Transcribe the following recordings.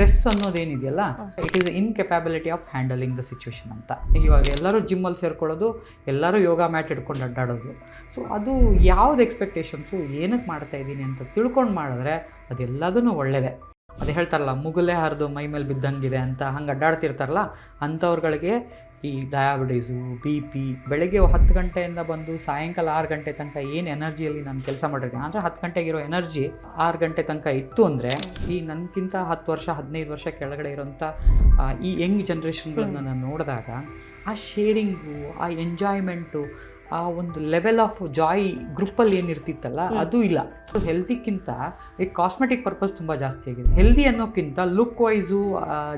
Stress ಅನ್ನೋದೇನಿದೆಯಲ್ಲ it is incapability of handling the situation ಅಂತ. ಇವಾಗ ಎಲ್ಲರೂ ಜಿಮ್ಮಲ್ಲಿ ಸೇರ್ಕೊಳ್ಳೋದು ಎಲ್ಲರೂ ಯೋಗ ಮ್ಯಾಟ್ ಹಿಡ್ಕೊಂಡು ಅಡ್ಡಾಡೋದು. ಸೊ ಅದು ಯಾವ್ದು ಎಕ್ಸ್ಪೆಕ್ಟೇಷನ್ಸು ಏನಕ್ಕೆ ಮಾಡ್ತಾ ಇದ್ದೀನಿ ಅಂತ ತಿಳ್ಕೊಂಡು ಮಾಡಿದ್ರೆ ಅದೆಲ್ಲದೂ ಒಳ್ಳೆಯದೇ ಅದು ಹೇಳ್ತಾರಲ್ಲ ಮುಗುಲೇ ಹರಿದು ಮೈ ಮೇಲೆ ಬಿದ್ದಂಗಿದೆ ಅಂತ ಹಂಗೆ ಅಡ್ಡಾಡ್ತಿರ್ತಾರಲ್ಲ ಅಂಥವ್ರುಗಳಿಗೆ ಈ ಡಯಾಬಿಟೀಸು ಬಿ ಪಿ ಬೆಳಗ್ಗೆ ಹತ್ತು ಗಂಟೆಯಿಂದ ಬಂದು ಸಾಯಂಕಾಲ ಆರು ಗಂಟೆ ತನಕ ಏನು ಎನರ್ಜಿಯಲ್ಲಿ ನಾನು ಕೆಲಸ ಮಾಡಿರ್ತೀನಿ? ಅಂದರೆ ಹತ್ತು ಗಂಟೆಗಿರೋ ಎನರ್ಜಿ ಆರು ಗಂಟೆ ತನಕ ಇತ್ತು ಅಂದರೆ ಈ ನನಗಿಂತ ಹತ್ತು ವರ್ಷ ಹದಿನೈದು ವರ್ಷ ಕೆಳಗಡೆ ಇರೋಂಥ ಈ ಯಂಗ್ ಜನ್ರೇಷನ್ಗಳನ್ನು ನಾನು ನೋಡಿದಾಗ ಆ ಶೇರಿಂಗು ಆ ಎಂಜಾಯ್ಮೆಂಟು ಆ ಒಂದು ಲೆವೆಲ್ ಆಫ್ ಜಾಯ್ ಗ್ರೂಪಲ್ಲಿ ಏನಿರ್ತಿತ್ತಲ್ಲ ಅದು ಇಲ್ಲ. ಹೆಲ್ತಿಕ್ಕಿಂತ ಈ ಕಾಸ್ಮೆಟಿಕ್ ಪರ್ಪಸ್ ತುಂಬ ಜಾಸ್ತಿ ಆಗಿದೆ. ಹೆಲ್ದಿ ಅನ್ನೋಕ್ಕಿಂತ ಲುಕ್ ವೈಸು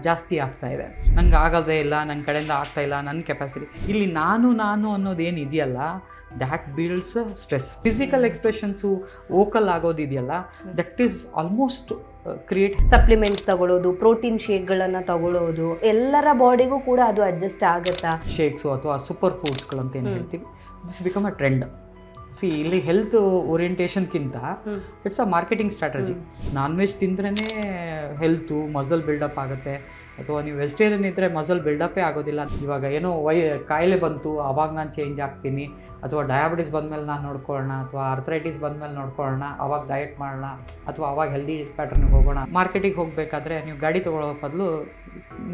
ಜಾಸ್ತಿ ಆಗ್ತಾ ಇದೆ. ನಂಗೆ ಆಗೋದೇ ಇಲ್ಲ ನನ್ನ ಕಡೆಯಿಂದ ಆಗ್ತಾ ಇಲ್ಲ ನನ್ನ ಕೆಪಾಸಿಟಿ ಇಲ್ಲಿ ನಾನು ನಾನು ಅನ್ನೋದೇನು ಇದೆಯಲ್ಲ that builds stress physical expressions vocal ಆಗೋದಿದೆಯಲ್ಲ that is almost create supplements ತಗೊಳ್ಳೋದು ಪ್ರೋಟೀನ್ ಶೇಕ್ಗಳನ್ನು ತಗೊಳ್ಳೋದು ಎಲ್ಲರ ಬಾಡಿಗೂ ಕೂಡ ಅದು ಅಡ್ಜಸ್ಟ್ ಆಗುತ್ತಾ? ಶೇಕ್ಸು ಅಥವಾ ಸೂಪರ್ ಫುಡ್ಸ್ಗಳು ಅಂತ ಏನು ಹೇಳ್ತೀವಿ. This become a trend see ಇಲ್ಲಿ health ಓರಿಯೆಂಟೇಷನ್ಗಿಂತ it's a marketing strategy non veg ತಿಂದ್ರೇ health muscle build up ಆಗುತ್ತೆ. ಅಥವಾ ನೀವು ವೆಜಿಟೇರಿಯನ್ ಇದ್ದರೆ ಮಸಲ್ ಬಿಲ್ಡಪ್ಪೇ ಆಗೋದಿಲ್ಲ. ಇವಾಗ ಏನೋ ವೈ ಕಾಯಿಲೆ ಬಂತು ಅವಾಗ ನಾನು ಚೇಂಜ್ ಆಗ್ತೀನಿ. ಅಥವಾ ಡಯಾಬಿಟಿಸ್ ಬಂದಮೇಲೆ ನಾನು ನೋಡ್ಕೊಳ್ಳೋಣ ಅಥವಾ ಅರ್ಥರೈಟಿಸ್ ಬಂದಮೇಲೆ ನೋಡ್ಕೊಳ್ಳೋಣ ಅವಾಗ ಡಯಟ್ ಮಾಡೋಣ ಅಥವಾ ಅವಾಗ ಹೆಲ್ದಿ ಪ್ಯಾಟರ್ನಿಗೆ ಹೋಗೋಣ. ಮಾರ್ಕೆಟಿಗೆ ಹೋಗಬೇಕಾದ್ರೆ ನೀವು ಗಾಡಿ ತೊಗೊಳ್ಳೋ ಬದಲು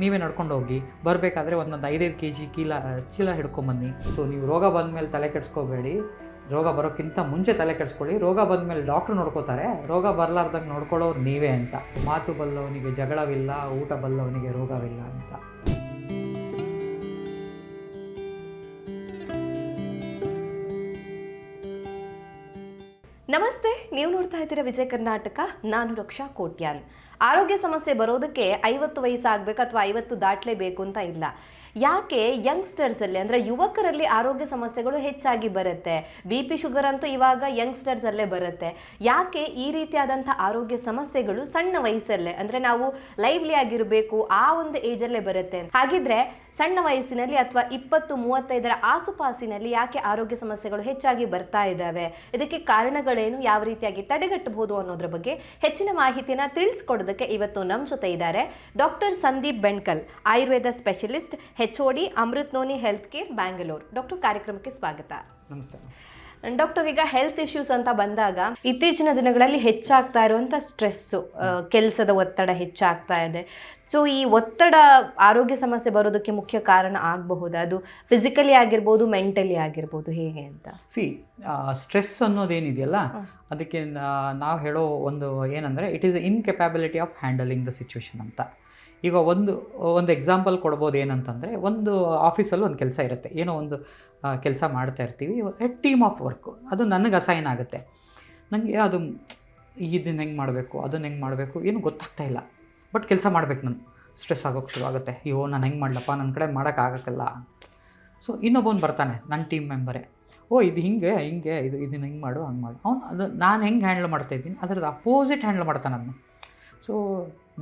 ನೀವೇ ನಡ್ಕೊಂಡು ಹೋಗಿ. ಬರಬೇಕಾದ್ರೆ ಒಂದೊಂದು ಐದೈದು ಕೆ ಜಿ ಕೀಲ ಚೀಲ ಹಿಡ್ಕೊಂಬನ್ನಿ ಸೊ ನೀವು ರೋಗ ಬಂದಮೇಲೆ ತಲೆ ಕೆಡಿಸ್ಕೋಬೇಡಿ. ರೋಗ ಬರೋಕ್ಕಿಂತ ಮುಂಚೆ ತಲೆ ಕೆಡಿಸ್ಕೊಳ್ಳಿ. ರೋಗ ಬಂದಮೇಲೆ ಡಾಕ್ಟ್ರು ನೋಡ್ಕೋತಾರೆ. ರೋಗ ಬರಲಾರ್ದಂಗೆ ನೋಡ್ಕೊಳ್ಳೋರು ನೀವೇ ಅಂತ. ಮಾತು ಬಲ್ಲವನಿಗೆ ಜಗಳವಿಲ್ಲ, ಊಟ ಬಲ್ಲವನಿಗೆ ರೋಗವಿಲ್ಲ ಅಂತ. ನಮಸ್ತೆ. ನೀವು ನೋಡ್ತಾ ಇದ್ದೀರಾ ವಿಜಯ ಕರ್ನಾಟಕ. ನಾನು ರಕ್ಷಾ ಕೋಟ್ಯಾನ್. ಆರೋಗ್ಯ ಸಮಸ್ಯೆ ಬರೋದಕ್ಕೆ ಐವತ್ತು ವಯಸ್ಸಾಗಬೇಕು ಅಥವಾ ಐವತ್ತು ದಾಟಲೇಬೇಕು ಅಂತ ಇಲ್ಲ. ಯಾಕೆ ಯಂಗ್ಸ್ಟರ್ಸ್ ಅಲ್ಲಿ, ಅಂದ್ರೆ ಯುವಕರಲ್ಲಿ ಆರೋಗ್ಯ ಸಮಸ್ಯೆಗಳು ಹೆಚ್ಚಾಗಿ ಬರುತ್ತೆ. ಬಿ ಪಿ ಶುಗರ್ ಅಂತೂ ಇವಾಗ ಯಂಗ್ಸ್ಟರ್ಸ್ ಅಲ್ಲೇ ಬರುತ್ತೆ. ಯಾಕೆ ಈ ರೀತಿಯಾದಂಥ ಆರೋಗ್ಯ ಸಮಸ್ಯೆಗಳು ಸಣ್ಣ ವಯಸ್ಸಲ್ಲೇ, ಅಂದ್ರೆ ನಾವು ಲೈವ್ಲಿ ಆಗಿರಬೇಕು ಆ ಒಂದು ಏಜಲ್ಲೇ ಬರುತ್ತೆ ಹಾಗಿದ್ರೆ ಸಣ್ಣ ವಯಸ್ಸಿನಲ್ಲಿ ಅಥವಾ ಇಪ್ಪತ್ತು ಮೂವತ್ತೈದರ ಆಸುಪಾಸಿನಲ್ಲಿ ಯಾಕೆ ಆರೋಗ್ಯ ಸಮಸ್ಯೆಗಳು ಹೆಚ್ಚಾಗಿ ಬರ್ತಾ ಇದ್ದಾವೆ? ಇದಕ್ಕೆ ಕಾರಣಗಳೇನು? ಯಾವ ರೀತಿಯಾಗಿ ತಡೆಗಟ್ಟಬಹುದು ಅನ್ನೋದ್ರ ಬಗ್ಗೆ ಹೆಚ್ಚಿನ ಮಾಹಿತಿನ ತಿಳಿಸ್ಕೊಡೋದಕ್ಕೆ ಇವತ್ತು ನಮ್ಮ ಜೊತೆ ಇದ್ದಾರೆ doctor Sandeep Benkal, Ayurveda specialist H Amrut Noni health care Bangalore. Doctor ಕಾರ್ಯಕ್ರಮಕ್ಕೆ ಸ್ವಾಗತ. ನಮಸ್ತೆ. ಡಾಕ್ಟರ್ ಈಗ ಹೆಲ್ತ್ ಇಶ್ಯೂಸ್ ಅಂತ ಬಂದಾಗ ಇತ್ತೀಚಿನ ದಿನಗಳಲ್ಲಿ ಹೆಚ್ಚಾಗ್ತಾ ಇರುವಂಥ ಸ್ಟ್ರೆಸ್ಸು ಕೆಲಸದ ಒತ್ತಡ ಹೆಚ್ಚಾಗ್ತಾ ಇದೆ. ಸೊ ಈ ಒತ್ತಡ ಆರೋಗ್ಯ ಸಮಸ್ಯೆ ಬರೋದಕ್ಕೆ ಮುಖ್ಯ ಕಾರಣ ಆಗಬಹುದು. ಅದು ಫಿಸಿಕಲಿ ಆಗಿರ್ಬೋದು ಮೆಂಟಲಿ ಆಗಿರ್ಬೋದು ಹೇಗೆ ಅಂತ? ಸಿ ಸ್ಟ್ರೆಸ್ ಅನ್ನೋದೇನಿದೆಯಲ್ಲ ಅದಕ್ಕೆ ನಾವು ಹೇಳೋ ಒಂದು ಏನಂದರೆ it is incapability of handling the situation ಅಂತ. ಈಗ ಒಂದು ಒಂದು ಎಕ್ಸಾಂಪಲ್ ಕೊಡ್ಬೋದು ಏನಂತಂದರೆ, ಒಂದು ಆಫೀಸಲ್ಲಿ ಒಂದು ಕೆಲಸ ಇರುತ್ತೆ. ಏನೋ ಒಂದು ಕೆಲಸ ಮಾಡ್ತಾ ಇರ್ತೀವಿ. ಟೀಮ್ ಆಫ್ ವರ್ಕು ಅದು ನನಗೆ ಅಸೈನ್ ಆಗುತ್ತೆ. ನನಗೆ ಅದು ಇದನ್ನ ಹೆಂಗೆ ಮಾಡಬೇಕು, ಅದನ್ನ ಹೆಂಗೆ ಮಾಡಬೇಕು ಏನು ಗೊತ್ತಾಗ್ತಾ ಇಲ್ಲ. ಬಟ್ ಕೆಲಸ ಮಾಡ್ಬೇಕು ನಾನು. ಸ್ಟ್ರೆಸ್ ಆಗೋಕ್ಕೆ ಶುರು ಆಗುತ್ತೆ. ಅಯ್ಯೋ, ನಾನು ಹೆಂಗೆ ಮಾಡಲಪ್ಪ? ನನ್ನ ಕಡೆ ಮಾಡೋಕ್ಕಾಗಕ್ಕಲ್ಲ ಸೊ ಇನ್ನೊಬ್ಬನು ಬರ್ತಾನೆ ನನ್ನ ಟೀಮ್ ಮೆಂಬರೇ ಓ, ಇದು ಹಿಂಗೆ ಹಿಂಗೆ, ಇದು, ಇದನ್ನ ಹೆಂಗೆ ಮಾಡು, ಹಂಗೆ ಮಾಡು. ಅವ್ನು ಅದು, ನಾನು ಹೆಂಗೆ ಹ್ಯಾಂಡಲ್ ಮಾಡ್ತಾ ಇದ್ದೀನಿ, ಅದ್ರದ್ದು ಅಪೋಸಿಟ್ ಹ್ಯಾಂಡಲ್ ಮಾಡ್ತಾನೆ ಅದನ್ನ ಸೊ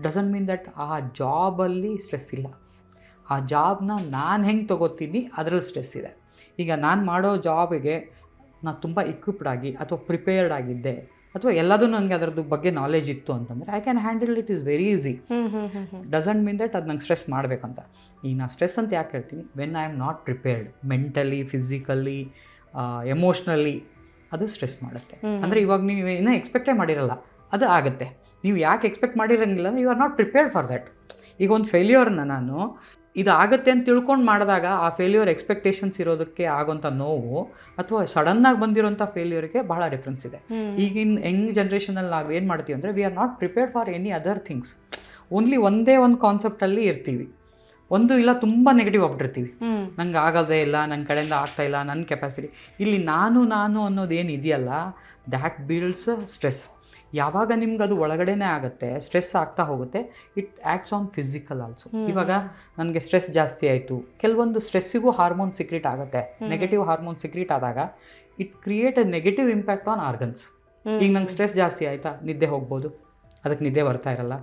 ಡಸಂಟ್ ಮೀನ್ ದಟ್ ಆ ಜಾಬಲ್ಲಿ ಸ್ಟ್ರೆಸ್ ಇಲ್ಲ. ಆ ಜಾಬ್ನ ನಾನು ಹೆಂಗೆ ತೊಗೋತೀನಿ ಅದರಲ್ಲಿ ಸ್ಟ್ರೆಸ್ ಇದೆ. ಈಗ ನಾನು ಮಾಡೋ ಜಾಬಿಗೆ ನಾನು ತುಂಬ ಇಕ್ವಿಪ್ಡ್ ಆಗಿ ಅಥವಾ ಪ್ರಿಪೇರ್ಡ್ ಆಗಿದ್ದೆ ಅಥವಾ ಎಲ್ಲದೂ ನನಗೆ ಅದರದ್ದು ಬಗ್ಗೆ ನಾಲೆಜ್ ಇತ್ತು ಅಂತಂದರೆ I can handle it is very easy doesn't mean that ಅದು ನಂಗೆ ಸ್ಟ್ರೆಸ್ ಮಾಡಬೇಕಂತ. ಈಗ ನಾನು ಸ್ಟ್ರೆಸ್ ಅಂತ ಯಾಕೆ ಹೇಳ್ತೀನಿ? When I am not prepared mentally physically emotionally ಅದು ಸ್ಟ್ರೆಸ್ ಮಾಡುತ್ತೆ. ಅಂದರೆ ಇವಾಗ ನೀವು ಇನ್ನೂ ಎಕ್ಸ್ಪೆಕ್ಟೇ ಮಾಡಿರಲ್ಲ ಅದು ಆಗುತ್ತೆ. ನೀವು ಯಾಕೆ expect ಮಾಡಿರೋಂಗಿಲ್ಲ you are not prepared for that ಈಗ ಒಂದು ಫೇಲ್ಯೂರ್ನ ನಾನು ಇದು ಆಗುತ್ತೆ ಅಂತ ತಿಳ್ಕೊಂಡು ಮಾಡಿದಾಗ ಆ ಫೇಲ್ಯೂರ್ ಎಕ್ಸ್ಪೆಕ್ಟೇಷನ್ಸ್ ಇರೋದಕ್ಕೆ ಆಗೋಂಥ ನೋವು ಅಥವಾ ಸಡನ್ನಾಗಿ ಬಂದಿರೋಂಥ ಫೇಲ್ಯೂರ್ಗೆ ಭಾಳ ಡಿಫ್ರೆನ್ಸ್ ಇದೆ. ಈಗಿನ ಯಂಗ್ ಜನ್ರೇಷನಲ್ಲಿ ನಾವು ಏನು ಮಾಡ್ತೀವಿ ಅಂದರೆ we are not prepared for any other things only ಒಂದೇ ಒಂದು ಕಾನ್ಸೆಪ್ಟಲ್ಲಿ ಇರ್ತೀವಿ. ಒಂದು ಇಲ್ಲ ತುಂಬ ನೆಗೆಟಿವ್ ಆಗ್ಬಿಟ್ಟಿರ್ತೀವಿ. ನಂಗೆ ಆಗೋದೇ ಇಲ್ಲ ನನ್ನ ಕಡೆಯಿಂದ ಆಗ್ತಾ ಇಲ್ಲ ನನ್ನ ಕೆಪಾಸಿಟಿ ಇಲ್ಲಿ ನಾನು ನಾನು ಅನ್ನೋದೇನು ಇದೆಯಲ್ಲ ದ್ಯಾಟ್ ಬಿಲ್ಡ್ಸ್ ಸ್ಟ್ರೆಸ್ ಯಾವಾಗ ನಿಮ್ಗೆ ಅದು ಒಳಗಡೆನೇ ಆಗುತ್ತೆ ಸ್ಟ್ರೆಸ್ ಆಗ್ತಾ ಹೋಗುತ್ತೆ it acts on physical also ಇವಾಗ ನನಗೆ ಸ್ಟ್ರೆಸ್ ಜಾಸ್ತಿ ಆಯಿತು ಕೆಲವೊಂದು ಸ್ಟ್ರೆಸ್ಸಿಗೂ ಹಾರ್ಮೋನ್ ಸಿಕ್ರೀಟ್ ಆಗುತ್ತೆ. ನೆಗೆಟಿವ್ ಹಾರ್ಮೋನ್ ಸಿಕ್ರೀಟ್ ಆದಾಗ it create a negative impact on organs ಈಗ ನಂಗೆ ಸ್ಟ್ರೆಸ್ ಜಾಸ್ತಿ ಆಯಿತಾ? ನಿದ್ದೆ ಹೋಗ್ಬೋದು. ಅದಕ್ಕೆ ನಿದ್ದೆ ಬರ್ತಾ ಇರಲ್ಲ.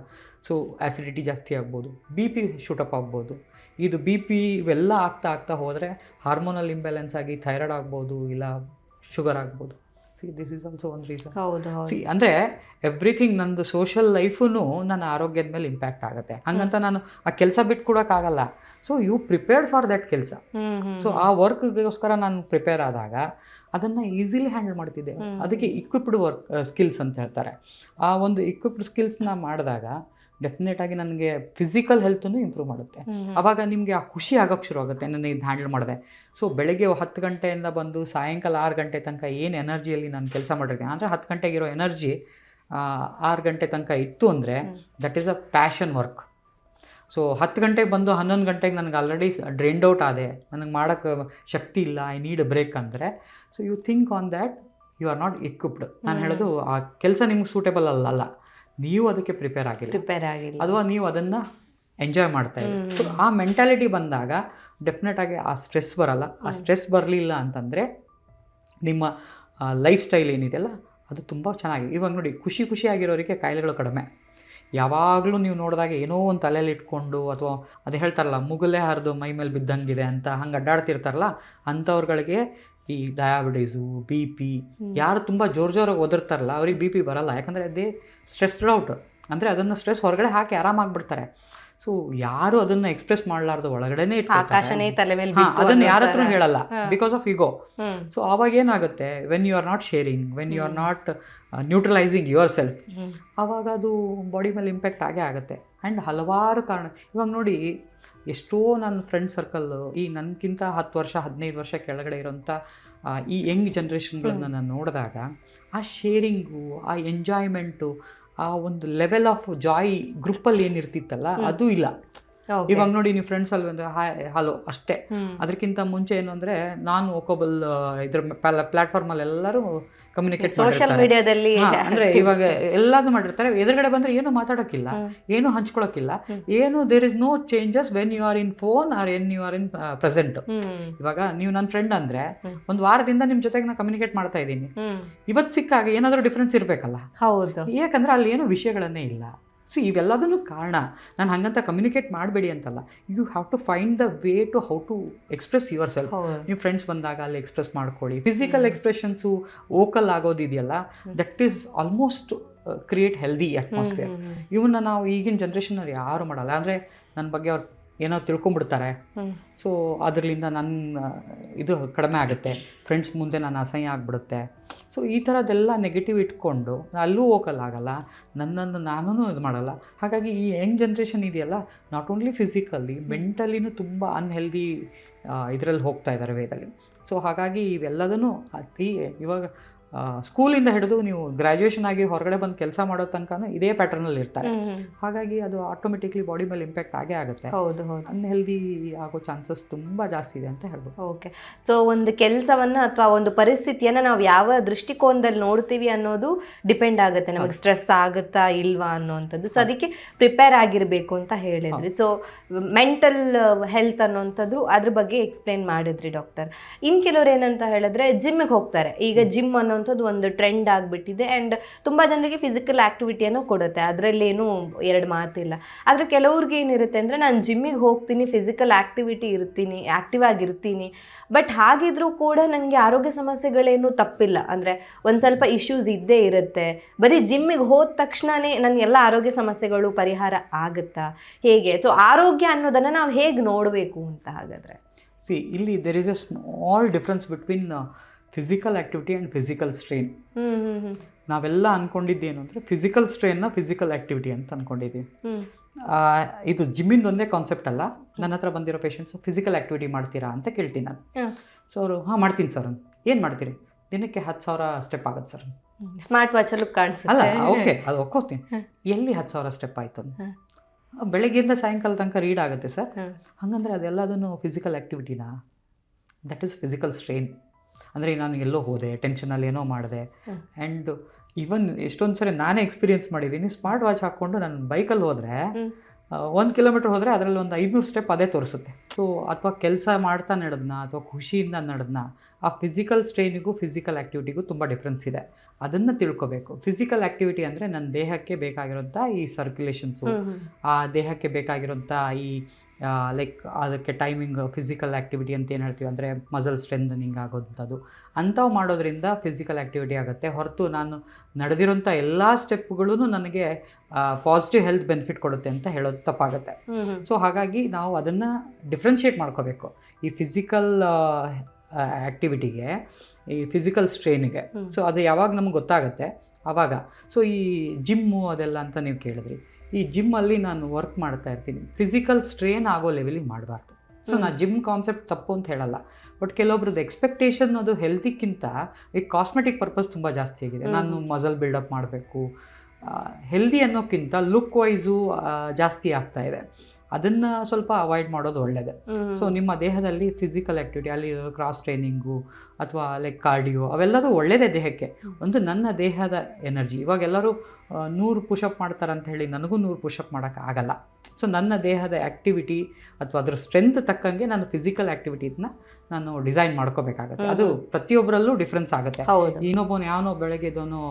ಸೊ ಆ್ಯಸಿಡಿಟಿ ಜಾಸ್ತಿ ಆಗ್ಬೋದು. ಬಿ ಪಿ ಶೂಟಪ್ ಆಗ್ಬೋದು. ಇದು ಬಿ ಪಿ ಇವೆಲ್ಲ ಆಗ್ತಾ ಆಗ್ತಾ ಹೋದರೆ ಹಾರ್ಮೋನಲ್ ಇಂಬ್ಯಾಲೆನ್ಸ್ ಆಗಿ ಥೈರಾಯ್ಡ್ ಆಗ್ಬೋದು ಇಲ್ಲ ಶುಗರ್ ಆಗ್ಬೋದು. So this is also one reason see ಅಂದರೆ ಎವ್ರಿಥಿಂಗ್ ನಂದು ಸೋಷಿಯಲ್ ಲೈಫೂ ನನ್ನ ಆರೋಗ್ಯದ ಮೇಲೆ ಇಂಪ್ಯಾಕ್ಟ್ ಆಗುತ್ತೆ. ಹಂಗಂತ ನಾನು ಆ ಕೆಲಸ ಬಿಟ್ಕೊಡೋಕ್ಕಾಗಲ್ಲ so you prepared for that ಕೆಲಸ. ಸೊ ಆ ವರ್ಕ್ಗೋಸ್ಕರ ನಾನು ಪ್ರಿಪೇರ್ ಆದಾಗ ಅದನ್ನು ಈಸಿಲಿ ಹ್ಯಾಂಡಲ್ ಮಾಡ್ತಿದ್ದೆ. ಅದಕ್ಕೆ ಇಕ್ವಿಪ್ಡ್ ವರ್ಕ್ ಸ್ಕಿಲ್ಸ್ ಅಂತ ಹೇಳ್ತಾರೆ. ಆ ಒಂದು ಇಕ್ವಿಪ್ಡ್ ಸ್ಕಿಲ್ಸ್ನ ಮಾಡಿದಾಗ ಡೆಫಿನೆಟ್ ಆಗಿ ನನಗೆ ಫಿಸಿಕಲ್ ಹೆಲ್ತನ್ನು ಇಂಪ್ರೂವ್ ಮಾಡುತ್ತೆ. ಅವಾಗ ನಿಮಗೆ ಆ ಖುಷಿ ಆಗೋಕ್ಕೆ ಶುರು ಆಗುತ್ತೆ ನಾನು ಇದು ಹ್ಯಾಂಡಲ್ ಮಾಡಿದೆ. ಸೊ ಬೆಳಗ್ಗೆ ಹತ್ತು ಗಂಟೆಯಿಂದ ಬಂದು ಸಾಯಂಕಾಲ ಆರು ಗಂಟೆ ತನಕ ಏನು ಎನರ್ಜಿಯಲ್ಲಿ ನಾನು ಕೆಲಸ ಮಾಡಿರ್ತೀನಿ ಅಂದರೆ ಹತ್ತು ಗಂಟೆಗಿರೋ ಎನರ್ಜಿ ಆರು ಗಂಟೆ ತನಕ ಇತ್ತು ಅಂದರೆ. That is a passion work so ಹತ್ತು ಗಂಟೆಗೆ ಬಂದು ಹನ್ನೊಂದು ಗಂಟೆಗೆ ನನಗೆ ಆಲ್ರೆಡಿ ಡ್ರೈಂಡ್ ಔಟ್ ಆದೆ. ನನಗೆ ಮಾಡೋಕ್ಕೆ ಶಕ್ತಿ ಇಲ್ಲ ಐ ನೀಡ್ ಬ್ರೇಕ್ ಅಂದರೆ. So you think on that you are not equipped ನಾನು. ಹೇಳೋದು ಆ ಕೆಲಸ ನಿಮ್ಗೆ ಸೂಟೇಬಲ್ ಅಲ್ಲ. ನೀವು ಅದಕ್ಕೆ ಪ್ರಿಪೇರ್ ಆಗಿಲ್ಲ. ಪ್ರಿಪೇರ್ ಆಗಿಲ್ಲ. ಅಥವಾ ನೀವು ಅದನ್ನು ಎಂಜಾಯ್ ಮಾಡ್ತಾ ಇದ್ದೀರಿ. ಸೊ ಆ ಮೆಂಟಾಲಿಟಿ ಬಂದಾಗ ಡೆಫಿನೆಟ್ ಆಗಿ ಆ ಸ್ಟ್ರೆಸ್ ಬರಲ್ಲ. ಆ ಸ್ಟ್ರೆಸ್ ಬರಲಿಲ್ಲ ಅಂತಂದರೆ ನಿಮ್ಮ ಲೈಫ್ ಸ್ಟೈಲ್ ಏನಿದೆಯಲ್ಲ ಅದು ತುಂಬ ಚೆನ್ನಾಗಿ ಇವಾಗ ನೋಡಿ ಖುಷಿ ಖುಷಿಯಾಗಿರೋರಿಗೆ ಕಾಯಿಲೆಗಳು ಕಡಿಮೆ. ಯಾವಾಗಲೂ ನೀವು ನೋಡಿದಾಗ ಏನೋ ಒಂದು ತಲೆಯಲ್ಲಿ ಇಟ್ಕೊಂಡು ಅಥವಾ ಅದು ಹೇಳ್ತಾರಲ್ಲ ಮುಗುಲೇ ಹರಿದು ಮೈ ಮೇಲೆ ಬಿದ್ದಂಗಿದೆ ಅಂತ ಹಂಗೆ ಅಡ್ಡಾಡ್ತಿರ್ತಾರಲ್ಲ ಅಂಥವ್ರುಗಳಿಗೆ ಈ ಡಯಾಬಿಟೀಸು ಬಿ ಪಿ ಯಾರು ತುಂಬ ಜೋರು ಜೋರಾಗಿ ಒದರ್ತಾರಲ್ಲ ಅವ್ರಿಗೆ ಬಿ ಪಿ ಬರಲ್ಲ. ಯಾಕಂದರೆ ಅದೇ ಸ್ಟ್ರೆಸ್ಡ್ ಔಟ್ ಅಂದರೆ ಅದನ್ನು ಸ್ಟ್ರೆಸ್ ಹೊರಗಡೆ ಹಾಕಿ ಆರಾಮಾಗ್ಬಿಡ್ತಾರೆ ಸೊ ಯಾರು ಅದನ್ನು ಎಕ್ಸ್ಪ್ರೆಸ್ ಮಾಡಲಾರ್ದು ಒಳಗಡೆನೇ ಅದನ್ನು ಯಾರ ಹತ್ರ ಹೇಳಲ್ಲ. ಬಿಕಾಸ್ ಆಫ್ ಇಗೋ ಸೊ ಆವಾಗ ಏನಾಗುತ್ತೆ? When you are not sharing when you are not neutralizing yourself ಆವಾಗ ಅದು ಬಾಡಿ ಮೇಲೆ ಇಂಪ್ಯಾಕ್ಟ್ ಆಗೇ ಆಗುತ್ತೆ. ಆ್ಯಂಡ್ ಹಲವಾರು ಕಾರಣ ಇವಾಗ ನೋಡಿ ಎಷ್ಟೋ ನನ್ನ ಫ್ರೆಂಡ್ ಸರ್ಕಲ್ಲು ಈ ನನಗಿಂತ ಹತ್ತು ವರ್ಷ ಹದಿನೈದು ವರ್ಷ ಕೆಳಗಡೆ ಇರೋಂಥ ಈ ಯಂಗ್ ಜನ್ರೇಷನ್ಗಳನ್ನು ನಾನು ನೋಡಿದಾಗ ಆ ಶೇರಿಂಗು ಆ ಎಂಜಾಯ್ಮೆಂಟು ಆ ಒಂದು ಲೆವೆಲ್ ಆಫ್ ಜಾಯ್ ಗ್ರೂಪಲ್ಲಿ ಏನಿರ್ತಿತ್ತಲ್ಲ ಅದು ಇಲ್ಲ. ಇವಾಗ ನೋಡಿ ನೀವು ಫ್ರೆಂಡ್ಸ್ ಅಲ್ಲಿ ಬಂದ್ರೆ ಹಾಯ್ ಹಲೋ ಅಷ್ಟೇ. ಅದಕ್ಕಿಂತ ಮುಂಚೆ ಏನು ಅಂದ್ರೆ ನಾನು ಒಕೋಬಲ್ ಇದ್ರ ಪ್ಲಾಟ್ಫಾರ್ಮಲ್ಲಿ ಎಲ್ಲರೂ ಕಮ್ಯುನಿಕೇಟ್ ಸೋಷಿಯಲ್ ಮೀಡಿಯಾದಲ್ಲಿ ಅಂದ್ರೆ ಇವಾಗ ಎಲ್ಲಾನು ಮಾಡಿರ್ತಾರೆ. ಎದುರುಗಡೆ ಬಂದ್ರೆ ಏನು ಮಾತಾಡೋಕ್ಕಿಲ್ಲ. ಏನು ಹಂಚ್ಕೊಳಕ್ಕಿಲ್ಲ. ಏನು there is no changes when you are in phone or when you are in present ಇವಾಗ ನೀವು ನನ್ನ ಫ್ರೆಂಡ್ ಅಂದ್ರೆ. ಒಂದು ವಾರದಿಂದ ನಿಮ್ಮ ಜೊತೆಗೆ ನಾನು ಕಮ್ಯುನಿಕೇಟ್ ಮಾಡ್ತಾ ಇದ್ದೀನಿ. ಇವತ್ ಇವತ್ತು ಸಿಕ್ಕಾಗ ಏನಾದರೂ ಡಿಫ್ರೆನ್ಸ್ ಇರಬೇಕಲ್ಲ? ಹೌದು. ಯಾಕಂದ್ರೆ ಅಲ್ಲಿ ಏನು ವಿಷಯಗಳನ್ನೇ ಇಲ್ಲ. ಸೊ ಇವೆಲ್ಲದೂ ಕಾರಣ ನಾನು ಹಂಗಂತ ಕಮ್ಯುನಿಕೇಟ್ ಮಾಡಬೇಡಿ ಅಂತಲ್ಲ. You have to find the way to how to express yourself ನೀವು ಫ್ರೆಂಡ್ಸ್ ಬಂದಾಗ ಅಲ್ಲಿ ಎಕ್ಸ್ಪ್ರೆಸ್ ಮಾಡ್ಕೊಳ್ಳಿ. Physical expressions vocal ಆಗೋದಿದೆಯಲ್ಲ that is almost create healthy atmosphere ಇವನ್ನ ನಾವು ಈಗಿನ ಜನ್ರೇಷನಲ್ಲಿ ಯಾರು ಮಾಡಲ್ಲ. ಅಂದರೆ ನನ್ನ ಬಗ್ಗೆ ಅವ್ರು ಏನೋ ತಿಳ್ಕೊಂಬಿಡ್ತಾರೆ. ಸೊ ಅದರಿಂದ ನನ್ನ ಇದು ಕಡಿಮೆ ಆಗುತ್ತೆ. ಫ್ರೆಂಡ್ಸ್ ಮುಂದೆ ನಾನು ಅಸಹ್ಯ ಆಗಿಬಿಡುತ್ತೆ. ಸೊ ಈ ಥರದ್ದೆಲ್ಲ ನೆಗೆಟಿವ್ ಇಟ್ಕೊಂಡು ಅಲ್ಲೂ ಹೋಗಲ್ಲ ಆಗಲ್ಲ. ನನ್ನನ್ನು ನಾನೂ ಇದು ಮಾಡಲ್ಲ. ಹಾಗಾಗಿ ಈ ಯಂಗ್ ಜನ್ರೇಷನ್ ಇದೆಯಲ್ಲ ನಾಟ್ ಓನ್ಲಿ ಫಿಸಿಕಲಿ ಮೆಂಟಲಿನೂ ತುಂಬ ಅನ್ಹೆಲ್ದಿ ಇದರಲ್ಲಿ ಹೋಗ್ತಾ ಇದ್ದಾರೆ ವೇದಲ್ಲಿ ಸೊ ಹಾಗಾಗಿ ಇವೆಲ್ಲದನ್ನೂ ಅತಿ ಇವಾಗ ಸ್ಕೂಲಿಂದ ಹಿಡಿದು ನೀವು ಗ್ರ್ಯಾಜುಯೇಷನ್ ಆಗಿ ಹೊರಗಡೆ ಬಂದು ಕೆಲಸ ಮಾಡೋ ತನಕ ಇದೇ ಪ್ಯಾಟರ್ನಲ್ಲಿ ಇರ್ತಾರೆ. ಹಾಗಾಗಿ ಅದು ಆಟೋಮೆಟಿಕ್ಲಿ ಬಾಡಿ ಮೇಲೆ ಇಂಪ್ಯಾಕ್ಟ್ ಆಗೇ ಆಗುತ್ತೆ. ಹೌದು ಹೌದು. ಅನ್ಹೆಲ್ದಿ ಆಗೋ ಚಾನ್ಸಸ್ ತುಂಬ ಜಾಸ್ತಿ ಇದೆ ಅಂತ ಹೇಳ್ಬೋದು. ಓಕೆ ಸೊ ಒಂದು ಕೆಲಸವನ್ನ ಅಥವಾ ಒಂದು ಪರಿಸ್ಥಿತಿಯನ್ನ ನಾವು ಯಾವ ದೃಷ್ಟಿಕೋನದಲ್ಲಿ ನೋಡ್ತೀವಿ ಅನ್ನೋದು ಡಿಪೆಂಡ್ ಆಗುತ್ತೆ. ನಮಗೆ ಸ್ಟ್ರೆಸ್ ಆಗುತ್ತಾ ಇಲ್ವಾ ಅನ್ನೋವಂಥದ್ದು ಸೊ ಅದಕ್ಕೆ ಪ್ರಿಪೇರ್ ಆಗಿರಬೇಕು ಅಂತ ಹೇಳಿದ್ರಿ. ಸೊ ಮೆಂಟಲ್ ಹೆಲ್ತ್ ಅನ್ನೋಂಥದ್ದು ಅದ್ರ ಬಗ್ಗೆ ಎಕ್ಸ್ಪ್ಲೇನ್ ಮಾಡಿದ್ರಿ ಡಾಕ್ಟರ್ ಇನ್ ಕೆಲವ್ರು ಏನಂತ ಹೇಳಿದ್ರೆ ಜಿಮ್ಮಿಗೆ ಹೋಗ್ತಾರೆ. ಈಗ ಜಿಮ್ ಅನ್ನೋಂಥದ್ದು ಒಂದು ಟ್ರೆಂಡ್ ಆಗಿಬಿಟ್ಟಿದೆ ಆ್ಯಂಡ್ ತುಂಬ ಜನರಿಗೆ ಫಿಸಿಕಲ್ ಆ್ಯಕ್ಟಿವಿಟಿಯನ್ನು ಕೊಡುತ್ತೆ. ಅದರಲ್ಲೇನು ಎರಡು ಮಾತಿಲ್ಲ. ಆದರೆ ಕೆಲವ್ರಿಗೆ ಏನಿರುತ್ತೆ ಅಂದರೆ ನಾನು ಜಿಮ್ಮಿಗೆ ಹೋಗ್ತೀನಿ ಫಿಸಿಕಲ್ ಆ್ಯಕ್ಟಿವಿಟಿ ಇರ್ತೀನಿ ಆ್ಯಕ್ಟಿವ್ ಆಗಿರ್ತೀನಿ. ಬಟ್ ಹಾಗಿದ್ರೂ ಕೂಡ ನನಗೆ ಆರೋಗ್ಯ ಸಮಸ್ಯೆಗಳೇನು ತಪ್ಪಿಲ್ಲ. ಅಂದರೆ ಒಂದು ಸ್ವಲ್ಪ ಇಶ್ಯೂಸ್ ಇದ್ದೇ ಇರುತ್ತೆ. ಬರೀ ಜಿಮ್ಮಿಗೆ ಹೋದ ತಕ್ಷಣವೇ ನನ್ನ ಎಲ್ಲ ಆರೋಗ್ಯ ಸಮಸ್ಯೆಗಳು ಪರಿಹಾರ ಆಗುತ್ತಾ? ಹೇಗೆ? ಸೊ ಆರೋಗ್ಯ ಅನ್ನೋದನ್ನು ನಾವು ಹೇಗೆ ನೋಡಬೇಕು ಅಂತ ಹಾಗಾದರೆ? ಸಿ ಇಲ್ಲಿ there is a small difference between physical activity and physical strain ನಾವೆಲ್ಲ ಅಂದ್ಕೊಂಡಿದ್ದೇನು ಅಂದರೆ ಫಿಸಿಕಲ್ ಸ್ಟ್ರೈನ್ನ ಫಿಸಿಕಲ್ ಆ್ಯಕ್ಟಿವಿಟಿ ಅಂತ ಅಂದ್ಕೊಂಡಿದ್ದೀವಿ ಇದು ಜಿಮ್ಮಿಂದ ಒಂದೇ ಕಾನ್ಸೆಪ್ಟ್ ಅಲ್ಲ. ನನ್ನ ಹತ್ರ ಬಂದಿರೋ ಪೇಷಂಟ್ಸು ಫಿಸಿಕಲ್ ಆ್ಯಕ್ಟಿವಿಟಿ ಮಾಡ್ತೀರಾ ಅಂತ ಕೇಳ್ತೀನಿ ನಾನು. ಸೊ ಅವರು ಹಾಂ ಮಾಡ್ತೀನಿ ಸರ್ ಏನು ಮಾಡ್ತೀರಿ? ದಿನಕ್ಕೆ ಹತ್ತು ಸಾವಿರ ಸ್ಟೆಪ್ ಆಗುತ್ತೆ ಸರ್ ಸ್ಮಾರ್ಟ್ ವಾಚಲ್ಲೂ ಅಲ್ಲ ಕಾಣಿಸುತ್ತೆ. ಓಕೆ ಅದು ಒಕ್ಕೋತೀನಿ. ಎಲ್ಲಿ ಹತ್ತು ಸಾವಿರ ಸ್ಟೆಪ್ ಆಯಿತು. ಬೆಳಗ್ಗೆಯಿಂದ ಸಾಯಂಕಾಲ ತನಕ ರೀಡ್ ಆಗುತ್ತೆ ಸರ್. ಹಾಗಂದ್ರೆ ಅದೆಲ್ಲದನ್ನು ಫಿಸಿಕಲ್ ಆ್ಯಕ್ಟಿವಿಟಿನಾ ದಟ್ ಈಸ್ ಫಿಸಿಕಲ್ ಸ್ಟ್ರೈನ್ ಅಂದರೆ ನಾನು ಎಲ್ಲೋ ಹೋದೆ ಟೆನ್ಷನಲ್ಲಿ ಏನೋ ಮಾಡಿದೆ. ಆ್ಯಂಡ್ ಈವನ್ ಎಷ್ಟೊಂದು ಸರಿ ನಾನೇ ಎಕ್ಸ್ಪೀರಿಯೆನ್ಸ್ ಮಾಡಿದ್ದೀನಿ ಸ್ಮಾರ್ಟ್ ವಾಚ್ ಹಾಕ್ಕೊಂಡು ನಾನು ಬೈಕಲ್ಲಿ ಹೋದರೆ. ಒಂದು ಕಿಲೋಮೀಟ್ರ್ ಹೋದರೆ ಅದರಲ್ಲಿ ಒಂದು ಐದುನೂರು ಸ್ಟೆಪ್ ಅದೇ ತೋರಿಸುತ್ತೆ ಸೊ ಅಥವಾ ಕೆಲಸ ಮಾಡ್ತಾ ನಡೆದ್ನ ಅಥವಾ ಖುಷಿಯಿಂದ ನಡೆದ್ನ ಆ ಫಿಸಿಕಲ್ ಸ್ಟ್ರೈನಿಗೂ ಫಿಸಿಕಲ್ ಆ್ಯಕ್ಟಿವಿಟಿಗೂ ತುಂಬ ಡಿಫ್ರೆನ್ಸ್ ಇದೆ ಅದನ್ನು ತಿಳ್ಕೊಬೇಕು ಫಿಸಿಕಲ್ ಆ್ಯಕ್ಟಿವಿಟಿ ಅಂದರೆ ನನ್ನ ದೇಹಕ್ಕೆ ಬೇಕಾಗಿರೋಂಥ ಈ ಸರ್ಕ್ಯುಲೇಷನ್ಸು. ಆ ದೇಹಕ್ಕೆ ಬೇಕಾಗಿರೋಂಥ ಈ ಲೈಕ್ ಅದಕ್ಕೆ ಟೈಮಿಂಗ್ ಫಿಸಿಕಲ್ ಆ್ಯಕ್ಟಿವಿಟಿ ಅಂತ ಏನು ಹೇಳ್ತೀವಿ ಅಂದರೆ ಮಸಲ್ ಸ್ಟ್ರೆಂಥನಿಂಗ್ ಆಗೋಂಥದ್ದು. ಅಂಥವು ಮಾಡೋದ್ರಿಂದ ಫಿಸಿಕಲ್ ಆ್ಯಕ್ಟಿವಿಟಿ ಆಗುತ್ತೆ. ಹೊರತು ನಾನು ನಡೆದಿರೋಂಥ ಎಲ್ಲ ಸ್ಟೆಪ್ಗಳೂ ನನಗೆ ಪಾಸಿಟಿವ್ ಹೆಲ್ತ್ ಬೆನಿಫಿಟ್ ಕೊಡುತ್ತೆ ಅಂತ ಹೇಳೋದು ತಪ್ಪಾಗುತ್ತೆ. ಸೊ ಹಾಗಾಗಿ ನಾವು ಅದನ್ನು ಡಿಫ್ರೆನ್ಷಿಯೇಟ್ ಮಾಡ್ಕೋಬೇಕು. ಈ ಫಿಸಿಕಲ್ ಆ್ಯಕ್ಟಿವಿಟಿಗೆ ಈ ಫಿಸಿಕಲ್ ಸ್ಟ್ರೈನಿಗೆ. ಸೊ ಅದು ಯಾವಾಗ ನಮ್ಗೆ ಗೊತ್ತಾಗುತ್ತೆ? ಆವಾಗ ಸೊ ಈ ಜಿಮ್ಮು ಅದೆಲ್ಲ ಅಂತ ನೀವು ಕೇಳಿದ್ರಿ. ಈ ಜಿಮ್ಮಲ್ಲಿ ನಾನು ವರ್ಕ್ ಮಾಡ್ತಾ ಇರ್ತೀನಿ. ಫಿಸಿಕಲ್ ಸ್ಟ್ರೇನ್ ಆಗೋ ಲೆವೆಲಿಗೆ ಮಾಡಬಾರ್ದು. ಸೊ ನಾ ಜಿಮ್ ಕಾನ್ಸೆಪ್ಟ್ ತಪ್ಪು ಅಂತ ಹೇಳಲ್ಲ. ಬಟ್ ಕೆಲವೊಬ್ರದ್ದು ಎಕ್ಸ್ಪೆಕ್ಟೇಷನ್ ಅದು ಹೆಲ್ತಿಕ್ಕಿಂತ ಈ ಕಾಸ್ಮೆಟಿಕ್ ಪರ್ಪಸ್ ತುಂಬ ಜಾಸ್ತಿ ಆಗಿದೆ. ನಾನು ಮಸಲ್ ಬಿಲ್ಡಪ್ ಮಾಡಬೇಕು. ಹೆಲ್ದಿ ಅನ್ನೋಕ್ಕಿಂತ ಲುಕ್ ವೈಸು ಜಾಸ್ತಿ ಆಗ್ತಾ ಇದೆ. ಅದನ್ನು ಸ್ವಲ್ಪ ಅವಾಯ್ಡ್ ಮಾಡೋದು ಒಳ್ಳೆಯದು ಸೊ ನಿಮ್ಮ ದೇಹದಲ್ಲಿ ಫಿಸಿಕಲ್ ಆ್ಯಕ್ಟಿವಿಟಿ ಅಲ್ಲಿ ಕ್ರಾಸ್ ಟ್ರೈನಿಂಗು ಅಥವಾ ಲೈಕ್ ಕಾರ್ಡಿಯೋ ಅವೆಲ್ಲದೂ ಒಳ್ಳೆಯದೇ ದೇಹಕ್ಕೆ. ಒಂದು ನನ್ನ ದೇಹದ ಎನರ್ಜಿ ಇವಾಗ ಎಲ್ಲರೂ ನೂರು ಪುಷಪ್ ಮಾಡ್ತಾರೆ ಅಂತ ಹೇಳಿ ನನಗೂ ನೂರು ಪುಷಪ್ ಮಾಡೋಕ್ಕೆ ಆಗಲ್ಲ. ಸೊ ನನ್ನ ದೇಹದ ಆ್ಯಕ್ಟಿವಿಟಿ ಅಥವಾ ಅದರ ಸ್ಟ್ರೆಂತ್ ತಕ್ಕಂಗೆ ನಾನು ಫಿಸಿಕಲ್ ಆ್ಯಕ್ಟಿವಿಟೀಸ್ನ ನಾನು ಡಿಸೈನ್ ಮಾಡ್ಕೋಬೇಕಾಗತ್ತೆ. ಅದು ಪ್ರತಿಯೊಬ್ಬರಲ್ಲೂ ಡಿಫ್ರೆನ್ಸ್ ಆಗುತ್ತೆ. ಇನ್ನೊಬ್ಬನು ಯಾವನೋ ಬೆಳಗ್ಗೆ ಇದನ್ನು